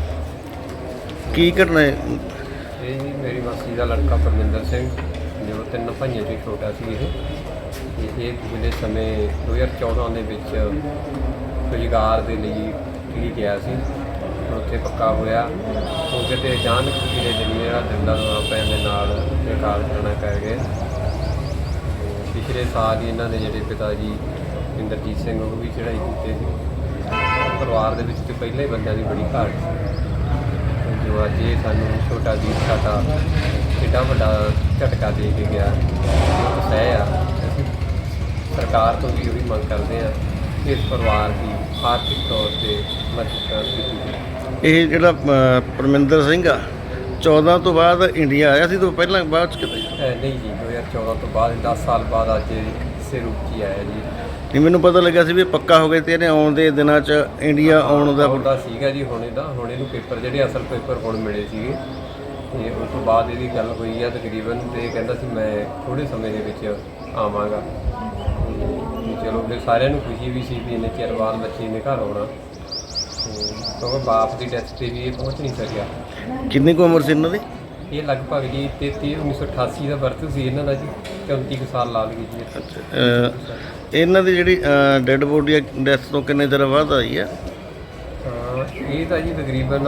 ਕੀ ਕਰਨਾ ਹੈ? ਇਹ ਜੀ ਮੇਰੀ ਮਾਸੀ ਦਾ ਲੜਕਾ ਪਰਮਿੰਦਰ ਸਿੰਘ। ਜੋ ਤਿੰਨ ਭਾਈਆਂ ਚੋਂ ਛੋਟਾ ਸੀ ਇਹ। ਤੇ ਇਹ ਪਿਛਲੇ ਸਮੇਂ 2014 ਦੇ ਵਿੱਚ ਰੁਜ਼ਗਾਰ ਦੇ ਲਈ ਲਈ ਗਿਆ ਸੀ। ਉੱਥੇ ਪੱਕਾ ਹੋਇਆ। ਹੁਣ ਕਿਤੇ ਅਚਾਨਕ ਪਿਛਲੇ ਦਿਨ ਦਾ ਦੰਦਾ ਦੌਰਾ ਪੈਣ ਦੇ ਨਾਲ ਇਹ ਕਾਲ ਕਰਨਾ ਕਰ ਗਏ ਪਿਛਲੇ ਸਾਲ ਹੀ ਇਹਨਾਂ ਦੇ ਜਿਹੜੇ ਪਿਤਾ ਜੀ ਇੰਦਰਜੀਤ ਸਿੰਘ ਉਹ ਵੀ ਚੜ੍ਹਾਈ ਕੀਤੇ ਸੀ। ਪਰਿਵਾਰ ਦੇ ਵਿੱਚ ਤੇ ਪਹਿਲਾਂ ਹੀ ਬੰਦਿਆਂ ਦੀ ਬੜੀ ਘਾਟ ਸੀ। ਜੋ ਅੱਜ ਇਹ ਸਾਨੂੰ ਛੋਟਾ ਵੀਰ ਸਾਡਾ ਕਿੱਡਾ ਵੱਡਾ ਝਟਕਾ ਦੇ ਕੇ ਗਿਆ। ਸਹਿ ਆ। ਅਸੀਂ ਸਰਕਾਰ ਤੋਂ ਵੀ ਉਹੀ ਮੰਗ ਕਰਦੇ ਆ ਕਿ ਇਸ ਪਰਿਵਾਰ ਦੀ ਆਰਥਿਕ ਤੌਰ ਤੇ ਮਦਦ ਕੀਤੀ ਇਹ ਜਿਹੜਾ ਪਰਮਿੰਦਰ ਸਿੰਘ ਆ 14 ਤੋਂ ਬਾਅਦ ਇੰਡੀਆ ਆਇਆ ਸੀ ਤੋਂ ਪਹਿਲਾਂ ਬਾਅਦ ਚ ਕਿਤੇ ਅਹ ਨਹੀਂ ਜੀ 2014 ਤੋਂ ਬਾਅਦ 10 ਸਾਲ ਬਾਅਦ ਅੱਜ ਇਹ ਇਸੇ ਰੂਪ 'ਚ ਹੀ ਆਇਆ ਜੀ। ਨਹੀਂ ਮੈਨੂੰ ਪਤਾ ਲੱਗਾ ਸੀ ਵੀ ਇਹ ਪੱਕਾ ਹੋ ਗਿਆ ਤੇ ਇਹਨੇ ਆਉਣ ਦੇ ਦਿਨਾਂ ਚ ਇੰਡੀਆ ਆਉਣ ਦਾ ਆਉਂਦਾ ਸੀਗਾ ਜੀ ਹੁਣ ਇਹਦਾ ਹੁਣ ਇਹਨੂੰ ਪੇਪਰ ਜਿਹੜੇ ਅਸਲ ਪੇਪਰ ਹੁਣ ਮਿਲੇ ਸੀਗੇ ਤੇ ਉਸ ਤੋਂ ਬਾਅਦ ਇਹਦੀ ਗੱਲ ਹੋਈ ਆ ਤਕਰੀਬਨ ਤੇ ਕਹਿੰਦਾ ਸੀ ਮੈਂ ਥੋੜੇ ਸਮੇਂ ਦੇ ਵਿੱਚ ਆਵਾਂਗਾ। ਤੇ ਚਲੋ ਫਿਰ ਸਾਰਿਆਂ ਨੂੰ ਖੁਸ਼ੀ ਵੀ ਸੀ ਵੀ ਇਹਨੇ ਚਿਰ ਬਾਅਦ ਬੱਚੇ ਨੇ ਘਰ ਆਉਣਾ। ਤੇ ਕਿਉਂਕਿ ਬਾਪ ਦੀ ਡੈਥ ਤੇ ਵੀ ਇਹ ਪਹੁੰਚ ਨਹੀਂ ਸਕਿਆ। ਕਿੰਨੀ ਕੁ ਉਮਰ ਸੀ ਇਹਨਾਂ ਦੀ? ਇਹ ਲਗਭਗ ਜੀ 33 1988 ਦਾ ਬਰਥ ਸੀ ਇਹਨਾਂ ਦਾ ਜੀ 34 ਕੁ ਸਾਲ ਲਾ ਲਈਏ ਜੀ। ਇੱਥੇ। ਅ, ਇਹਨਾਂ ਦੀ ਜਿਹੜੀ ਡੈੱਡ ਬੋਡੀ ਡੈਥ ਤੋਂ ਕਿੰਨੇ ਦਿਨ ਬਾਅਦ ਆਈ ਆ? ਇਹ ਤਾਂ ਜੀ ਤਕਰੀਬਨ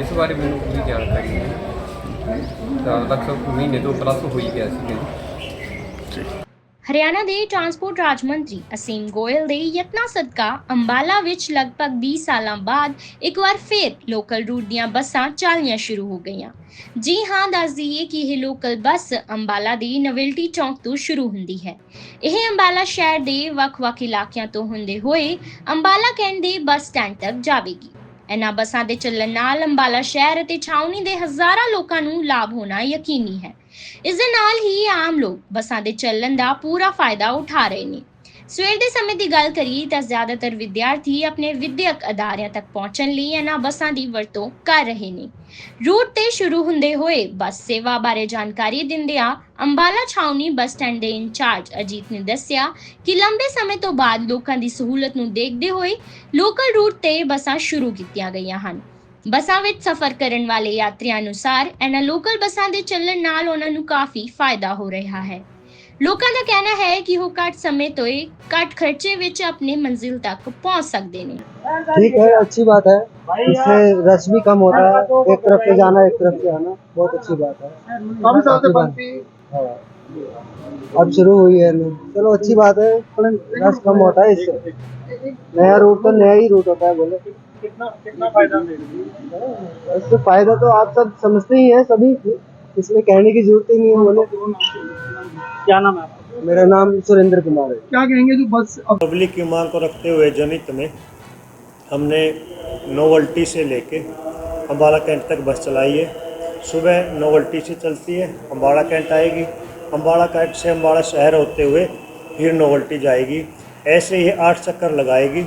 ਇਸ ਬਾਰੇ ਮੈਨੂੰ ਪੂਰੀ ਜਾਣਕਾਰੀ ਨਹੀਂ। ਤਾਂ ਲਗਭਗ ਮਹੀਨੇ ਤੋਂ ਪਲੱਸ ਹੋਈ ਗਿਆ ਸੀ ਹਰਿਆਣਾ ਦੇ ਟਰਾਂਸਪੋਰਟ ਰਾਜ ਮੰਤਰੀ ਅਸੀਮ ਗੋਇਲ ਦੇ ਯਤਨਾਂ ਸਦਕਾ ਅੰਬਾਲਾ ਵਿੱਚ ਲਗਭਗ 20 ਸਾਲਾਂ ਬਾਅਦ ਇੱਕ ਵਾਰ ਫਿਰ ਲੋਕਲ ਰੂਟ ਦੀਆਂ ਬੱਸਾਂ ਚੱਲਣੀਆਂ ਸ਼ੁਰੂ ਹੋ ਗਈਆਂ। ਜੀ ਹਾਂ, ਦੱਸ ਦਈਏ ਕਿ ਇਹ ਲੋਕਲ ਬੱਸ ਅੰਬਾਲਾ ਦੀ ਨਵੈਲਟੀ ਚੌਂਕ ਤੋਂ ਸ਼ੁਰੂ ਹੁੰਦੀ ਹੈ। ਇਹ ਅੰਬਾਲਾ ਸ਼ਹਿਰ ਦੇ ਵੱਖ-ਵੱਖ ਇਲਾਕਿਆਂ ਤੋਂ ਹੁੰਦੇ ਹੋਏ ਅੰਬਾਲਾ ਕੈਂਟ ਦੇ ਬੱਸ ਸਟੈਂਡ ਤੱਕ ਜਾਵੇਗੀ। ਇਹਨਾਂ ਬੱਸਾਂ ਦੇ ਚੱਲਣ ਨਾਲ ਅੰਬਾਲਾ ਸ਼ਹਿਰ ਅਤੇ ਛਾਉਣੀ ਦੇ ਹਜ਼ਾਰਾਂ ਲੋਕਾਂ ਨੂੰ ਲਾਭ ਹੋਣਾ ਯਕੀਨੀ ਹੈ। ਇਸ ਦੇ ਨਾਲ ਹੀ ਆਮ ਲੋਕ ਬੱਸਾਂ ਦੇ ਚੱਲਣ ਦਾ ਪੂਰਾ ਫਾਇਦਾ ਉਠਾ ਰਹੇ ਨੇ। ਸਵੇਰ ਦੇ ਸਮੇਂ ਦੀ ਗੱਲ ਕਰੀਏ ਤਾਂ ਜ਼ਿਆਦਾਤਰ ਵਿਦਿਆਰਥੀ ਆਪਣੇ ਵਿਦਿਅਕ ਅਦਾਰਿਆਂ ਤੱਕ ਪਹੁੰਚਣ ਲਈ ਇਹਨਾਂ ਬੱਸਾਂ ਦੀ ਵਰਤੋਂ ਕਰ ਰਹੇ ਨੇ। ਰੂਟ ਤੇ ਸ਼ੁਰੂ ਹੁੰਦੇ ਹੋਏ ਬੱਸ ਸੇਵਾ ਬਾਰੇ ਜਾਣਕਾਰੀ ਦਿੰਦਿਆਂ ਅੰਬਾਲਾ ਛਾਉਣੀ ਬੱਸ ਸਟੈਂਡ ਦੇ ਇੰਚਾਰਜ ਅਜੀਤ ਨੇ ਦੱਸਿਆ ਕਿ ਲੰਬੇ ਸਮੇਂ ਤੋਂ ਬਾਅਦ ਲੋਕਾਂ ਦੀ ਸਹੂਲਤ ਨੂੰ ਦੇਖਦੇ ਹੋਏ ਲੋਕਲ ਰੂਟ ਤੇ ਬੱਸਾਂ ਸ਼ੁਰੂ ਕੀਤੀਆਂ ਗਈਆਂ ਹਨ। ਬੱਸਾਂ ਵਿੱਚ ਸਫ਼ਰ ਕਰਨ ਵਾਲੇ ਯਾਤਰੀਆਂ ਅਨੁਸਾਰ ਇਹਨਾਂ ਲੋਕਲ ਬੱਸਾਂ ਦੇ ਚੱਲਣ ਨਾਲ ਉਹਨਾਂ ਨੂੰ ਕਾਫੀ ਫਾਇਦਾ ਹੋ ਰਿਹਾ ਹੈ। ਲੋਕਾਂ ਦਾ ਕਹਿਣਾ ਹੈ ਕਿ ਉਹ ਘੱਟ ਸਮੇਂ ਤੋਂ ਹੀ ਘੱਟ ਖਰਚੇ ਵਿੱਚ ਆਪਣੀ ਮੰਜ਼ਿਲ ਤੱਕ ਪਹੁੰਚ ਸਕਦੇ ਨੇ ठीक है अच्छी बात है इससे रश भी कम होता है एक तरफ से जाना एक तरफ से आना बहुत अच्छी बात है काफी साल से बनती अब शुरू हुई है चलो अच्छी बात है रश कम होता है इससे नया रूट तो नया ही रूट होता है बोले कितना कितना फायदा मिलेगा इससे फायदा तो आप सब समझते ही हैं सभी इसमें कहने की ज़रूरत ही नहीं है बोले। क्या नाम है मेरा नाम सुरेंद्र कुमार है। क्या कहेंगे जो बस पब्लिक की मांग को रखते हुए जनहित में हमने नोवल्टी से लेके अम्बाला कैंट तक बस चलाई है। सुबह नोवल्टी से चलती है अम्बाड़ा कैंट आएगी। अम्बाड़ा कैंट से अम्बाड़ा शहर होते हुए फिर नोवल्टी जाएगी। ऐसे ही आठ चक्कर लगाएगी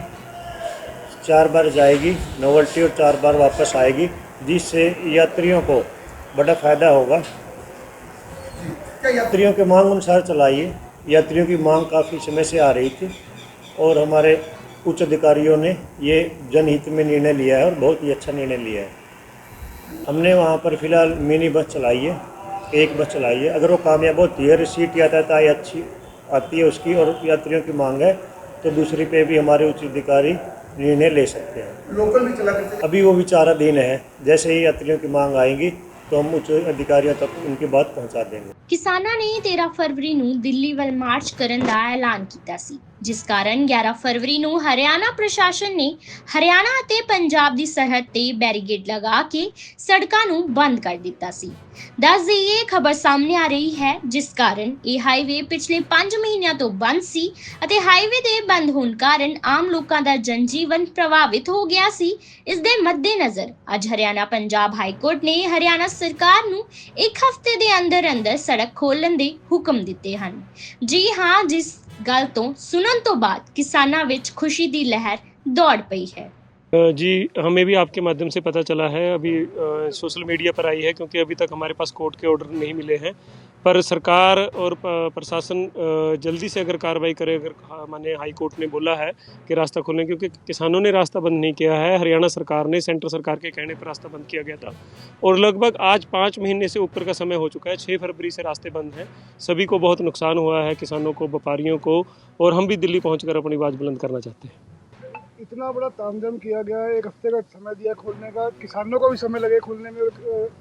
चार बार जाएगी नोवल्टी और चार बार वापस आएगी जिससे यात्रियों को बड़ा फ़ायदा होगा। यात्रियों के मांग अनुसार चलाइए। यात्रियों की मांग काफ़ी समय से आ रही थी और हमारे उच्च अधिकारियों ने ये जनहित में निर्णय लिया है और बहुत ही अच्छा निर्णय लिया है। हमने वहाँ पर फ़िलहाल मिनी बस चलाई है एक बस चलाई है। अगर वो कामयाब होती है सीट यातायात अच्छी आती है उसकी और यात्रियों की मांग है तो दूसरी पे भी हमारे उच्च अधिकारी निर्णय ले सकते हैं। लोकल भी चला अभी वो विचाराधीन है। जैसे ही यात्रियों की मांग आएँगी तो हम उच्च अधिकारियों तक उनकी बात पहुंचा देंगे ਕਿਸਾਨਾਂ ਨੇ 13 ਫਰਵਰੀ ਨੂੰ ਦਿੱਲੀ ਵੱਲ ਮਾਰਚ ਕਰਨ ਦਾ ਐਲਾਨ ਕੀਤਾ ਸੀ ਜਿਸ ਕਾਰਨ 11 ਫਰਵਰੀ ਨੂੰ ਹਰਿਆਣਾ ਪ੍ਰਸ਼ਾਸਨ ਨੇ ਹਰਿਆਣਾ ਅਤੇ ਪੰਜਾਬ ਦੀ ਸਰਹੱਦ ਤੇ ਬੈਰੀਗੇਡ ਲਗਾ ਕੇ ਸੜਕਾਂ ਨੂੰ ਬੰਦ ਕਰ ਦਿੱਤਾ ਸੀ ਦੱਸ ਦੇਈਏ, ਖਬਰ ਸਾਹਮਣੇ ਆ ਰਹੀ ਹੈ, ਜਿਸ ਕਾਰਨ ਇਹ ਹਾਈਵੇ ਪਿਛਲੇ 5 ਮਹੀਨਿਆਂ ਤੋਂ ਬੰਦ ਸੀ ਅਤੇ ਹਾਈਵੇ ਦੇ ਬੰਦ ਹੋਣ ਕਾਰਨ ਆਮ ਲੋਕਾਂ ਦਾ ਜਨਜੀਵਨ ਪ੍ਰਭਾਵਿਤ ਹੋ ਗਿਆ ਸੀ। ਇਸ ਦੇ ਮੱਦੇਨਜ਼ਰ ਅੱਜ ਹਰਿਆਣਾ ਪੰਜਾਬ ਹਾਈ ਕੋਰਟ ਨੇ ਹਰਿਆਣਾ ਸਰਕਾਰ ਨੂੰ ਇੱਕ ਹਫ਼ਤੇ ਦੇ ਅੰਦਰ ਅੰਦਰ ਸੜਕ ਖੋਲਣ ਦੇ ਹੁਕਮ ਦਿੱਤੇ ਹਨ। ਜੀ ਹਾਂ, ਜਿਸ ਗੱਲ ਤੋਂ ਸੁਣਨ ਤੋਂ ਬਾਅਦ ਕਿਸਾਨਾਂ ਵਿੱਚ ਖੁਸ਼ੀ ਦੀ ਲਹਿਰ ਦੌੜ ਪਈ ਹੈ। जी, हमें भी आपके माध्यम से पता चला है। अभी सोशल मीडिया पर आई है क्योंकि अभी तक हमारे पास कोर्ट के ऑर्डर नहीं मिले हैं। पर सरकार और प्रशासन जल्दी से अगर कार्रवाई करे, अगर माने हाई कोर्ट ने बोला है कि रास्ता खोलें क्योंकि किसानों ने रास्ता बंद नहीं किया है। हरियाणा सरकार ने सेंटर सरकार के कहने पर रास्ता बंद किया गया था। और लगभग आज पाँच महीने से ऊपर का समय हो चुका है। छः फरवरी से रास्ते बंद हैं। सभी को बहुत नुकसान हुआ है, किसानों को, व्यापारियों को, और हम भी दिल्ली पहुंचकर अपनी आवाज़ बुलंद करना चाहते हैं। इतना बड़ा तामझाम किया गया है, एक हफ़्ते का समय दिया खोलने का। किसानों को भी समय लगे खोलने में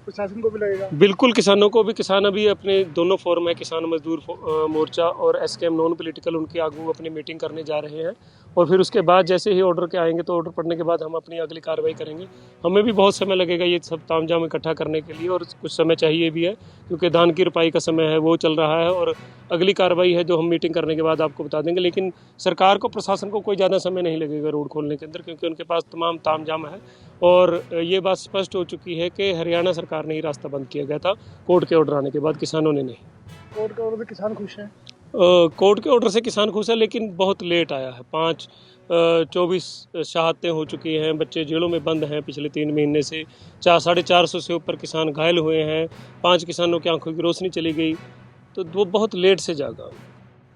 प्रशासन को भी लगेगा। बिल्कुल, किसानों को भी। किसान अभी अपने दोनों फोरम है, किसान मजदूर मोर्चा और एस के एम नॉन पोलिटिकल, उनके आगू अपनी मीटिंग करने जा रहे हैं। और फिर उसके बाद जैसे ही ऑर्डर के आएँगे तो ऑर्डर पड़ने के बाद हम अपनी अगली कार्रवाई करेंगे। हमें भी बहुत समय लगेगा ये सब तामझाम इकट्ठा करने के लिए, और कुछ समय चाहिए भी है, क्योंकि धान की रुपाई का समय है, वो चल रहा है, और अगली कार्रवाई है जो हम मीटिंग करने के बाद आपको बता देंगे। लेकिन सरकार को, प्रशासन को कोई ज़्यादा समय नहीं लगेगा रोड खोलने के अंदर, क्योंकि उनके पास तमाम तामझाम है। और ये बात स्पष्ट हो चुकी है कि हरियाणा सरकार ने ही रास्ता बंद किया गया था, कोर्ट के ऑर्डर आने के बाद, किसानों ने नहीं। कोर्ट के ऑर्डर किसान खुश हैं? कोर्ट के ऑर्डर से किसान खुश है लेकिन बहुत लेट आया है पाँच चौबीस शहादतें हो चुकी हैं बच्चे जेलों में बंद हैं पिछले तीन महीने से चार साढ़े चार सौ से ऊपर किसान घायल हुए हैं पांच किसानों की आंखों की रोशनी चली गई तो वो बहुत लेट से जागा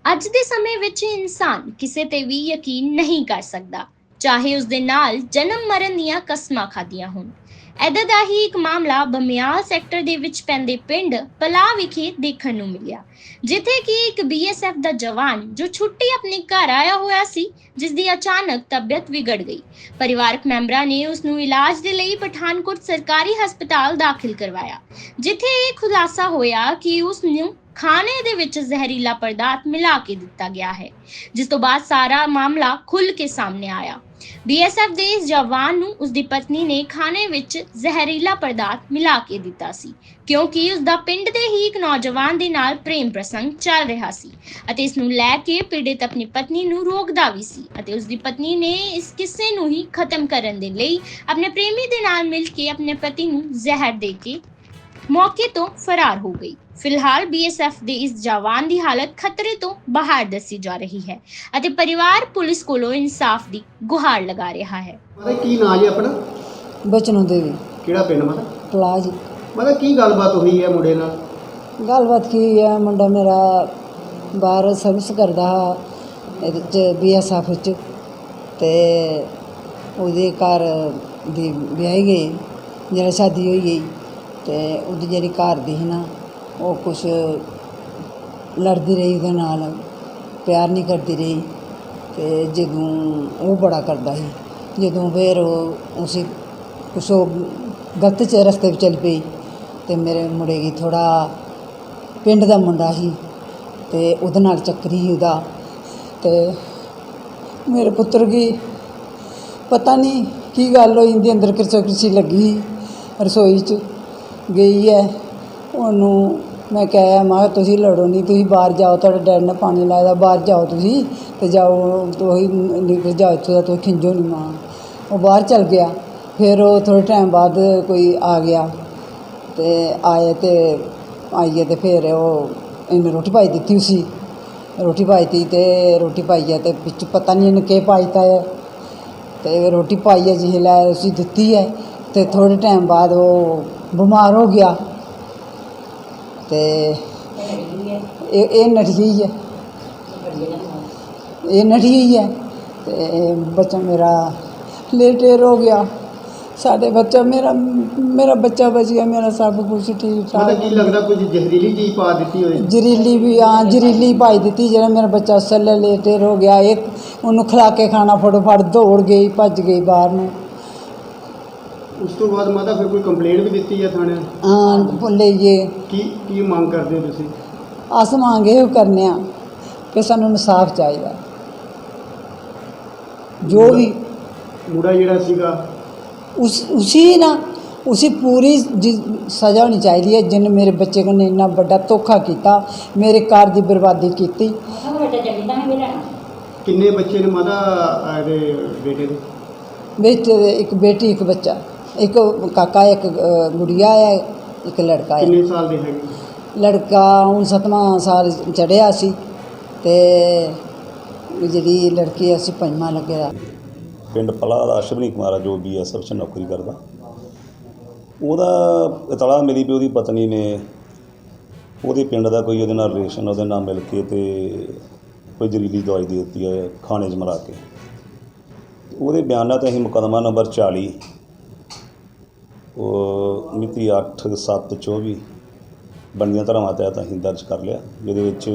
ਅੱਜ ਦੇ ਸਮੇਂ ਵਿੱਚ ਇਨਸਾਨ ਕਿਸੇ ਤੇ ਵੀ ਯਕੀਨ ਨਹੀਂ ਕਰ ਸਕਦਾ ਚਾਹੇ ਉਸ ਦੇ ਨਾਲ ਜਨਮ ਮਰਨ ਦੀਆਂ ਕਸਮਾਂ ਖਾਦੀਆਂ ਹੋਣ ਐਦਾਂ ਦਾ ਹੀ ਇੱਕ ਮਾਮਲਾ ਬਮਿਆਲ ਸੈਕਟਰ ਦੇ ਵਿੱਚ ਪੈਂਦੇ ਪਿੰਡ ਪਲਾ ਵਿਖੇ ਦੇਖਣ ਨੂੰ ਮਿਲਿਆ, ਜਿੱਥੇ ਕਿ ਇੱਕ ਬੀਐਸਐਫ ਦਾ ਜਵਾਨ ਜੋ ਛੁੱਟੀ ਆਪਣੇ ਘਰ ਆਇਆ ਹੋਇਆ ਸੀ ਜਿਸ ਦੀ ਅਚਾਨਕ ਤਬੀਅਤ ਵਿਗੜ ਗਈ। ਪਰਿਵਾਰਕ ਮੈਂਬਰਾਂ ਨੇ ਉਸ ਨੂੰ ਇਲਾਜ ਦੇ ਲਈ ਪਠਾਨਕੋਟ ਸਰਕਾਰੀ ਹਸਪਤਾਲ ਦਾਖਲ ਕਰਵਾਇਆ, ਜਿੱਥੇ ਇਹ ਖੁਲਾਸਾ ਹੋਇਆ ਕਿ ਉਸ ਨੂੰ ਖਾਣੇ ਦੇ ਵਿੱਚ ਜ਼ਹਿਰੀਲਾ ਪਦਾਰਥ ਮਿਲਾ ਕੇ ਦਿੱਤਾ ਗਿਆ ਹੈ, ਜਿਸ ਤੋਂ ਬਾਅਦ ਸਾਰਾ ਮਾਮਲਾ ਖੁੱਲ ਕੇ ਸਾਹਮਣੇ ਆਇਆ। ਬੀਐਸਐਫ ਦੇ ਇਸ ਜਵਾਨ ਨੂੰ ਉਸ ਦੀ ਪਤਨੀ ਨੇ ਖਾਣੇ ਵਿੱਚ ਜ਼ਹਿਰੀਲਾ ਪਦਾਰਥ ਮਿਲਾ ਕੇ ਦਿੱਤਾ ਸੀ, ਕਿਉਂਕਿ ਉਸ ਦਾ ਪਿੰਡ ਦੇ ਹੀ ਇੱਕ ਨੌਜਵਾਨ ਦੇ ਨਾਲ ਪ੍ਰੇਮ ਪ੍ਰਸੰਗ ਚੱਲ ਰਿਹਾ ਸੀ ਅਤੇ ਇਸ ਨੂੰ ਲੈ ਕੇ ਪੀੜਿਤ ਆਪਣੀ ਪਤਨੀ ਨੂੰ ਰੋਕਦਾ ਵੀ ਸੀ ਅਤੇ ਉਸ ਦੀ ਪਤਨੀ ਨੇ ਇਸ ਕਿੱਸੇ ਨੂੰ ਹੀ ਖਤਮ ਕਰਨ ਦੇ ਲਈ ਆਪਣੇ ਪ੍ਰੇਮੀ ਦੇ ਨਾਲ ਮਿਲ ਕੇ ਆਪਣੇ ਪਤੀ ਨੂੰ ਜ਼ਹਿਰ ਦੇ ਕੇ ਮੌਕੇ ਤੋਂ ਫਰਾਰ ਹੋ ਗਈ। ਫਿਲਹਾਲ ਬੀਐਸਐਫ ਦੇ ਇਸ ਜਵਾਨ ਦੀ ਹਾਲਤ ਖਤਰੇ ਤੋਂ ਬਾਹਰ ਦੱਸੀ ਜਾ ਰਹੀ ਹੈ ਅਤੇ ਪਰਿਵਾਰ ਪੁਲਿਸ ਕੋਲੋਂ ਇਨਸਾਫ ਦੀ ਗੁਹਾਰ ਲਗਾ ਰਿਹਾ ਹੈ। ਮਤਲਬ ਕੀ ਨਾਂ ਜੀ ਆਪਣਾ? ਬਚਨੋਂ ਦੇਵੀ। ਕਿਹੜਾ ਪਿੰਡ ਮਤਲਬ ਪਲਾਜ। ਮਤਲਬ ਕੀ ਗੱਲਬਾਤ ਹੋਈ ਹੈ ਮੁੰਡੇ ਨਾਲ? ਗੱਲਬਾਤ ਕੀ ਹੈ ਮੁੰਡਾ ਮੇਰਾ ਬਾਹਰ ਸਰਵਿਸ ਕਰਦਾ ਇਹਦੇ ਚ ਬੀਐਸਐਫ ਚ। ਤੇ ਉਹਦੇ ਘਰ ਦੀ ਵਿਆਹੀ ਗਈ ਜਿਹੜਾ ਸ਼ਾਦੀ ਹੋਈ ਗਈ। ਤੇ ਉਹਦੀ ਜਿਹੜੀ ਘਰ ਦੀ ਸੀ ਨਾ ਉਹ ਕੁਛ ਲੜਦੀ ਰਹੀ ਉਹਦੇ ਨਾਲ, ਪਿਆਰ ਨਹੀਂ ਕਰਦੀ ਰਹੀ ਅਤੇ ਜਦੋਂ ਉਹ ਬੜਾ ਕਰਦਾ ਸੀ, ਜਦੋਂ ਫਿਰ ਉਹ ਉਸੇ ਕੁਛ ਉਹ ਗਲਤ ਚ ਰਸਤੇ 'ਤੇ ਚੱਲ ਪਈ ਅਤੇ ਮੇਰੇ ਮੁੰਡੇ ਦੀ ਥੋੜਾ ਪਿੰਡ ਦਾ ਮੁੰਡਾ ਸੀ ਅਤੇ ਉਹਦੇ ਨਾਲ ਚੱਕਰੀ ਸੀ ਉਹਦਾ ਅਤੇ ਮੇਰੇ ਪੁੱਤਰ ਕੀ ਪਤਾ ਨਹੀਂ ਕੀ ਗੱਲ ਹੋਈ ਇਹਦੇ ਅੰਦਰ ਕਿਰਚੋ ਕਿਰਚੀ ਲੱਗੀ, ਰਸੋਈ 'ਚ ਗਈ ਹੈ। ਉਹਨੂੰ ਮੈਂ ਕਿਹਾ, ਮੈਂ ਤੁਸੀਂ ਲੜੋ ਨਹੀਂ ਤੁਸੀਂ ਬਾਹਰ ਜਾਓ, ਤੁਹਾਡੇ ਡੈਡੀ ਨੇ ਪਾਣੀ ਲਾਇਆ, ਬਾਹਰ ਜਾਓ ਤੁਸੀਂ ਅਤੇ ਜਾਓ ਤੁਸੀਂ ਨਿਕਲ ਜਾਓ ਇੱਥੋਂ ਦਾ, ਤੁਸੀਂ ਖਿੰਜੋ ਨਹੀਂ ਮਾਂ। ਉਹ ਬਾਹਰ ਚਲ ਗਿਆ। ਫਿਰ ਉਹ ਥੋੜ੍ਹੇ ਟਾਈਮ ਬਾਅਦ ਕੋਈ ਆ ਗਿਆ ਅਤੇ ਆਏ ਅਤੇ ਆਈਏ ਤੇ ਫਿਰ ਉਹ ਇਹਨੇ ਰੋਟੀ ਪਾਈ ਦਿੱਤੀ ਸੀ ਰੋਟੀ ਪਾਈ ਦਿੱਤੀ ਅਤੇ ਰੋਟੀ ਪਾਈ ਹੈ ਤੇ ਵਿੱਚ ਪਤਾ ਨਹੀਂ ਇਹਨੇ ਕੀ ਪਾਈਤਾ ਹੈ ਤੇ ਰੋਟੀ ਪਾਈ ਹੈ ਜਿਹੇ ਲੈ ਅਸੀਂ ਦਿੱਤੀ ਹੈ ਅਤੇ ਥੋੜ੍ਹੇ ਟਾਈਮ ਬਾਅਦ ਉਹ ਬਿਮਾਰ ਹੋ ਗਿਆ। ਤੇ ਇਹ ਇਹ ਨਠ ਹੈ। ਇਹ ਨਠ ਹੈ ਤੇ ਬੱਚਾ ਮੇਰਾ ਲੇਟੇਰ ਹੋ ਗਿਆ। ਸਾਡੇ ਬੱਚਾ ਮੇਰਾ ਮੇਰਾ ਬੱਚਾ ਬਚ ਗਿਆ ਮੇਰਾ ਸਭ ਕੁਝ ਠੀਕ ਠਾਕ ਮਤਲਬ ਕੀ ਲੱਗਦਾ ਕੁਝ ਜ਼ਹਿਰੀਲੀ ਚੀਜ਼ ਪਾ ਦਿੱਤੀ ਹੋਈ ਜ਼ਰੀਲੀ ਵੀ ਹਾਂ ਜ਼ਰੀਲੀ ਪਾਈ ਦਿੱਤੀ ਜਿਹੜਾ ਮੇਰਾ ਬੱਚਾ ਸੱਲੇ ਲੇਟੇਰ ਹੋ ਗਿਆ ਇੱਕ ਉਹਨੂੰ ਖਿਲਾ ਕੇ ਖਾਣਾ ਫਟੋਫਟ ਦੌੜ ਗਈ ਭੱਜ ਗਈ ਬਾਹਰ ਨੂੰ। ਉਸ ਤੋਂ ਬਾਅਦ ਮਾਤਾ ਫਿਰ ਕੋਈ ਕੰਪਲੇਂਟ ਵੀ ਦਿੱਤੀ ਹੈ ਥਾਣੇ ਹਾਂ ਭੁੱਲੇ ਜੇ। ਕੀ ਕੀ ਮੰਗ ਕਰਦੇ ਤੁਸੀਂ? ਅਸ ਮੰਗੇ ਉਹ ਕਰਨੇ ਆ ਕਿ ਸਾਨੂੰ ਇਨਸਾਫ ਚਾਹੀਦਾ। ਜੋ ਵੀ ਮੁੜਾ ਜਿਹੜਾ ਸੀਗਾ? ਉਸ ਉਸੇ ਨਾ ਉਸੇ ਪੂਰੀ ਸਜ਼ਾ ਹੋਣੀ ਚਾਹੀਦੀ ਹੈ ਜਿਨ ਮੇਰੇ ਬੱਚੇ ਕੋਲ ਇੰਨਾ ਵੱਡਾ ਧੋਖਾ ਕੀਤਾ ਮੇਰੇ ਘਰ ਦੀ ਬਰਬਾਦੀ ਕੀਤੀ। ਕਿੰਨੇ ਬੱਚੇ ਨੇ ਮਾਤਾ ਇਹਦੇ ਬੇਟੇ ਦੇ? ਬੇਟੇ ਦੇ ਇੱਕ ਬੇਟੀ ਇੱਕ ਬੱਚਾ। ਇੱਕ ਕਾਕਾ ਇੱਕ ਗੁੜੀਆ ਹੈ ਇੱਕ ਲੜਕਾ ਹੈ ਲੜਕਾ ਹੁਣ ਸਤਵਾਂ ਸਾਲ ਚੜਿਆ ਸੀ ਤੇ ਜਿਹੜੀ ਲੜਕੀ ਹੈ, ਅਸੀਂ ਪੰਜਵਾਂ ਲੱਗਿਆ। ਪਿੰਡ ਪਲਾ ਦਾ ਅਸ਼ਵਨੀ ਕੁਮਾਰ ਆ ਜੋ ਬੀਐਸਐਫ 'ਚ ਨੌਕਰੀ ਕਰਦਾ। ਉਹਦਾ ਇਤਲਾ ਮਿਲੀ ਵੀ ਉਹਦੀ ਪਤਨੀ ਨੇ ਉਹਦੇ ਪਿੰਡ ਦਾ ਕੋਈ ਉਹਦੇ ਨਾਲ ਰਿਲੇਸ਼ਨ ਉਹਦੇ ਨਾਲ ਮਿਲ ਕੇ ਤੇ ਕੋਈ ਜ਼ਹਿਰੀਲੀ ਦਵਾਈ ਦੇ ਦਿੱਤੀ ਹੈ ਖਾਣੇ 'ਚ ਮਰਾ ਕੇ। ਉਹਦੇ ਬਿਆਨਾਂ ਤੇ ਅਸੀਂ ਮੁਕਦਮਾ ਨੰਬਰ 40 ਮਿਤੀ 8 7 24 ਬਣਦੀਆਂ ਧਾਰਾਵਾਂ ਤਹਿਤ ਅਸੀਂ ਦਰਜ ਕਰ ਲਿਆ ਜਿਹਦੇ ਵਿੱਚ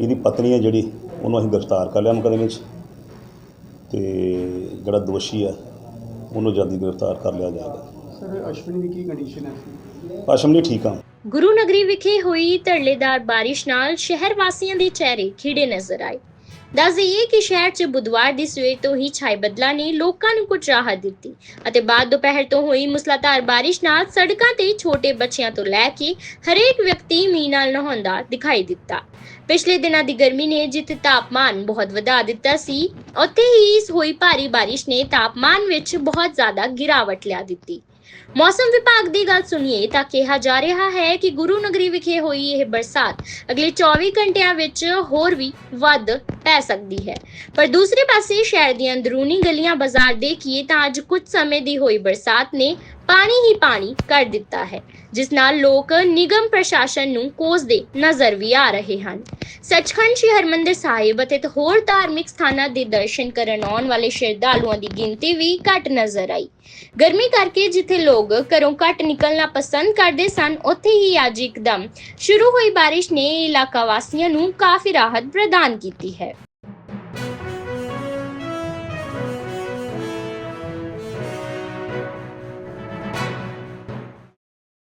ਇਹਦੀ ਪਤਨੀ ਹੈ ਜਿਹੜੀ ਉਹਨੂੰ ਅਸੀਂ ਗ੍ਰਿਫਤਾਰ ਕਰ ਲਿਆ ਮੁਕੱਦਮੇ 'ਚ ਤੇ ਜਿਹੜਾ ਦੋਸ਼ੀ ਹੈ ਉਹਨੂੰ ਜਲਦੀ ਗ੍ਰਿਫਤਾਰ ਕਰ ਲਿਆ ਜਾਏਗਾ। ਸਰ ਅਸ਼ਵਨੀ ਦੀ ਕੀ ਕੰਡੀਸ਼ਨ ਹੈ? ਅਸ਼ਮਨੀ ਠੀਕ ਆ। ਗੁਰੂ ਨਗਰੀ ਵਿਖੇ ਹੋਈ ਧੜਲੇਦਾਰ ਬਾਰਿਸ਼ ਨਾਲ ਸ਼ਹਿਰ ਵਾਸੀਆਂ ਦੇ ਚਿਹਰੇ ਖਿੜੇ ਨਜ਼ਰ ਆਏ। ਦੱਸ ਦੇਈਏ ਕਿ ਸ਼ਹਿਰ 'ਚ ਬੁੱਧਵਾਰ ਦੀ ਸਵੇਰ ਤੋਂ ਹੀ ਛਾਈ ਬੱਦਲਾਂ ਨੇ ਲੋਕਾਂ ਨੂੰ ਕੁਝ ਰਾਹਤ ਦਿੱਤੀ ਅਤੇ ਬਾਅਦ ਦੁਪਹਿਰ ਤੋਂ ਹੋਈ ਮੁਸਲਾਧਾਰ ਬਾਰਿਸ਼ ਨਾਲ ਸੜਕਾਂ ਤੇ ਛੋਟੇ ਬੱਚਿਆਂ ਤੋਂ ਲੈ ਕੇ ਹਰੇਕ ਵਿਅਕਤੀ ਮੀਂਹ ਨਾਲ ਨਹਾਉਂਦਾ ਦਿਖਾਈ ਦਿੱਤਾ। ਪਿਛਲੇ ਦਿਨਾਂ ਦੀ ਗਰਮੀ ਨੇ ਜਿੱਥੇ ਤਾਪਮਾਨ ਬਹੁਤ ਵਧਾ ਦਿੱਤਾ ਸੀ। ਉੱਥੇ ਹੀ ਇਸ ਹੋਈ ਭਾਰੀ ਬਾਰਿਸ਼ ਨੇ ਤਾਪਮਾਨ ਵਿੱਚ ਬਹੁਤ ਜ਼ਿਆਦਾ ਗਿਰਾਵਟ ਲਿਆ ਦਿੱਤੀ। ਮੌਸਮ ਵਿਭਾਗ ਦੀ ਗੱਲ ਸੁਣੀਏ ਤਾਂ ਕਿਹਾ ਜਾ ਰਿਹਾ ਹੈ ਕਿ ਗੁਰੂ ਨਗਰੀ ਵਿਖੇ ਹੋਈ ਇਹ ਬਰਸਾਤ ਅਗਲੇ 24 ਘੰਟਿਆਂ ਵਿੱਚ ਹੋਰ ਵੀ ਵੱਧ ਪੈ ਸਕਦੀ ਹੈ। ਪਰ ਦੂਸਰੇ ਪਾਸੇ ਸ਼ਹਿਰ ਦੀਆਂ ਅੰਦਰੂਨੀ ਗਲੀਆਂ ਬਾਜ਼ਾਰ ਦੇਖੀਏ ਤਾਂ ਅੱਜ ਕੁਝ ਸਮੇਂ ਦੀ ਹੋਈ ਬਰਸਾਤ ਨੇ ਪਾਣੀ ਹੀ ਪਾਣੀ ਕਰ ਦਿੱਤਾ ਹੈ। ਜਿਸ ਨਾਲ ਲੋਕ ਨਿਗਮ ਪ੍ਰਸ਼ਾਸਨ ਨੂੰ ਕੋਸਦੇ ਨਜ਼ਰ ਵੀ ਆ ਰਹੇ ਹਨ। ਸੱਚਖੰਡ ਸ਼੍ਰੀ ਹਰਮੰਦਰ ਸਾਹਿਬ ਅਤੇ ਹੋਰ ਧਾਰਮਿਕ ਸਥਾਨਾਂ ਦੇ ਦਰਸ਼ਨ ਕਰਨ ਆਉਣ ਵਾਲੇ ਸ਼ਰਧਾਲੂਆਂ ਦੀ ਗਿਣਤੀ ਵੀ ਘੱਟ ਨਜ਼ਰ ਆਈ। ਗਰਮੀ ਕਰਕੇ ਜਿੱਥੇ ਲੋਕ ਘਰੋਂ ਘੱਟ ਨਿਕਲਣਾ ਪਸੰਦ ਕਰਦੇ ਸਨ, ਉੱਥੇ ਹੀ ਅੱਜ ਇੱਕਦਮ ਸ਼ੁਰੂ ਹੋਈ ਬਾਰਿਸ਼ ਨੇ ਇਲਾਕਾ ਵਾਸੀਆਂ ਨੂੰ ਕਾਫੀ ਰਾਹਤ ਪ੍ਰਦਾਨ ਕੀਤੀ ਹੈ।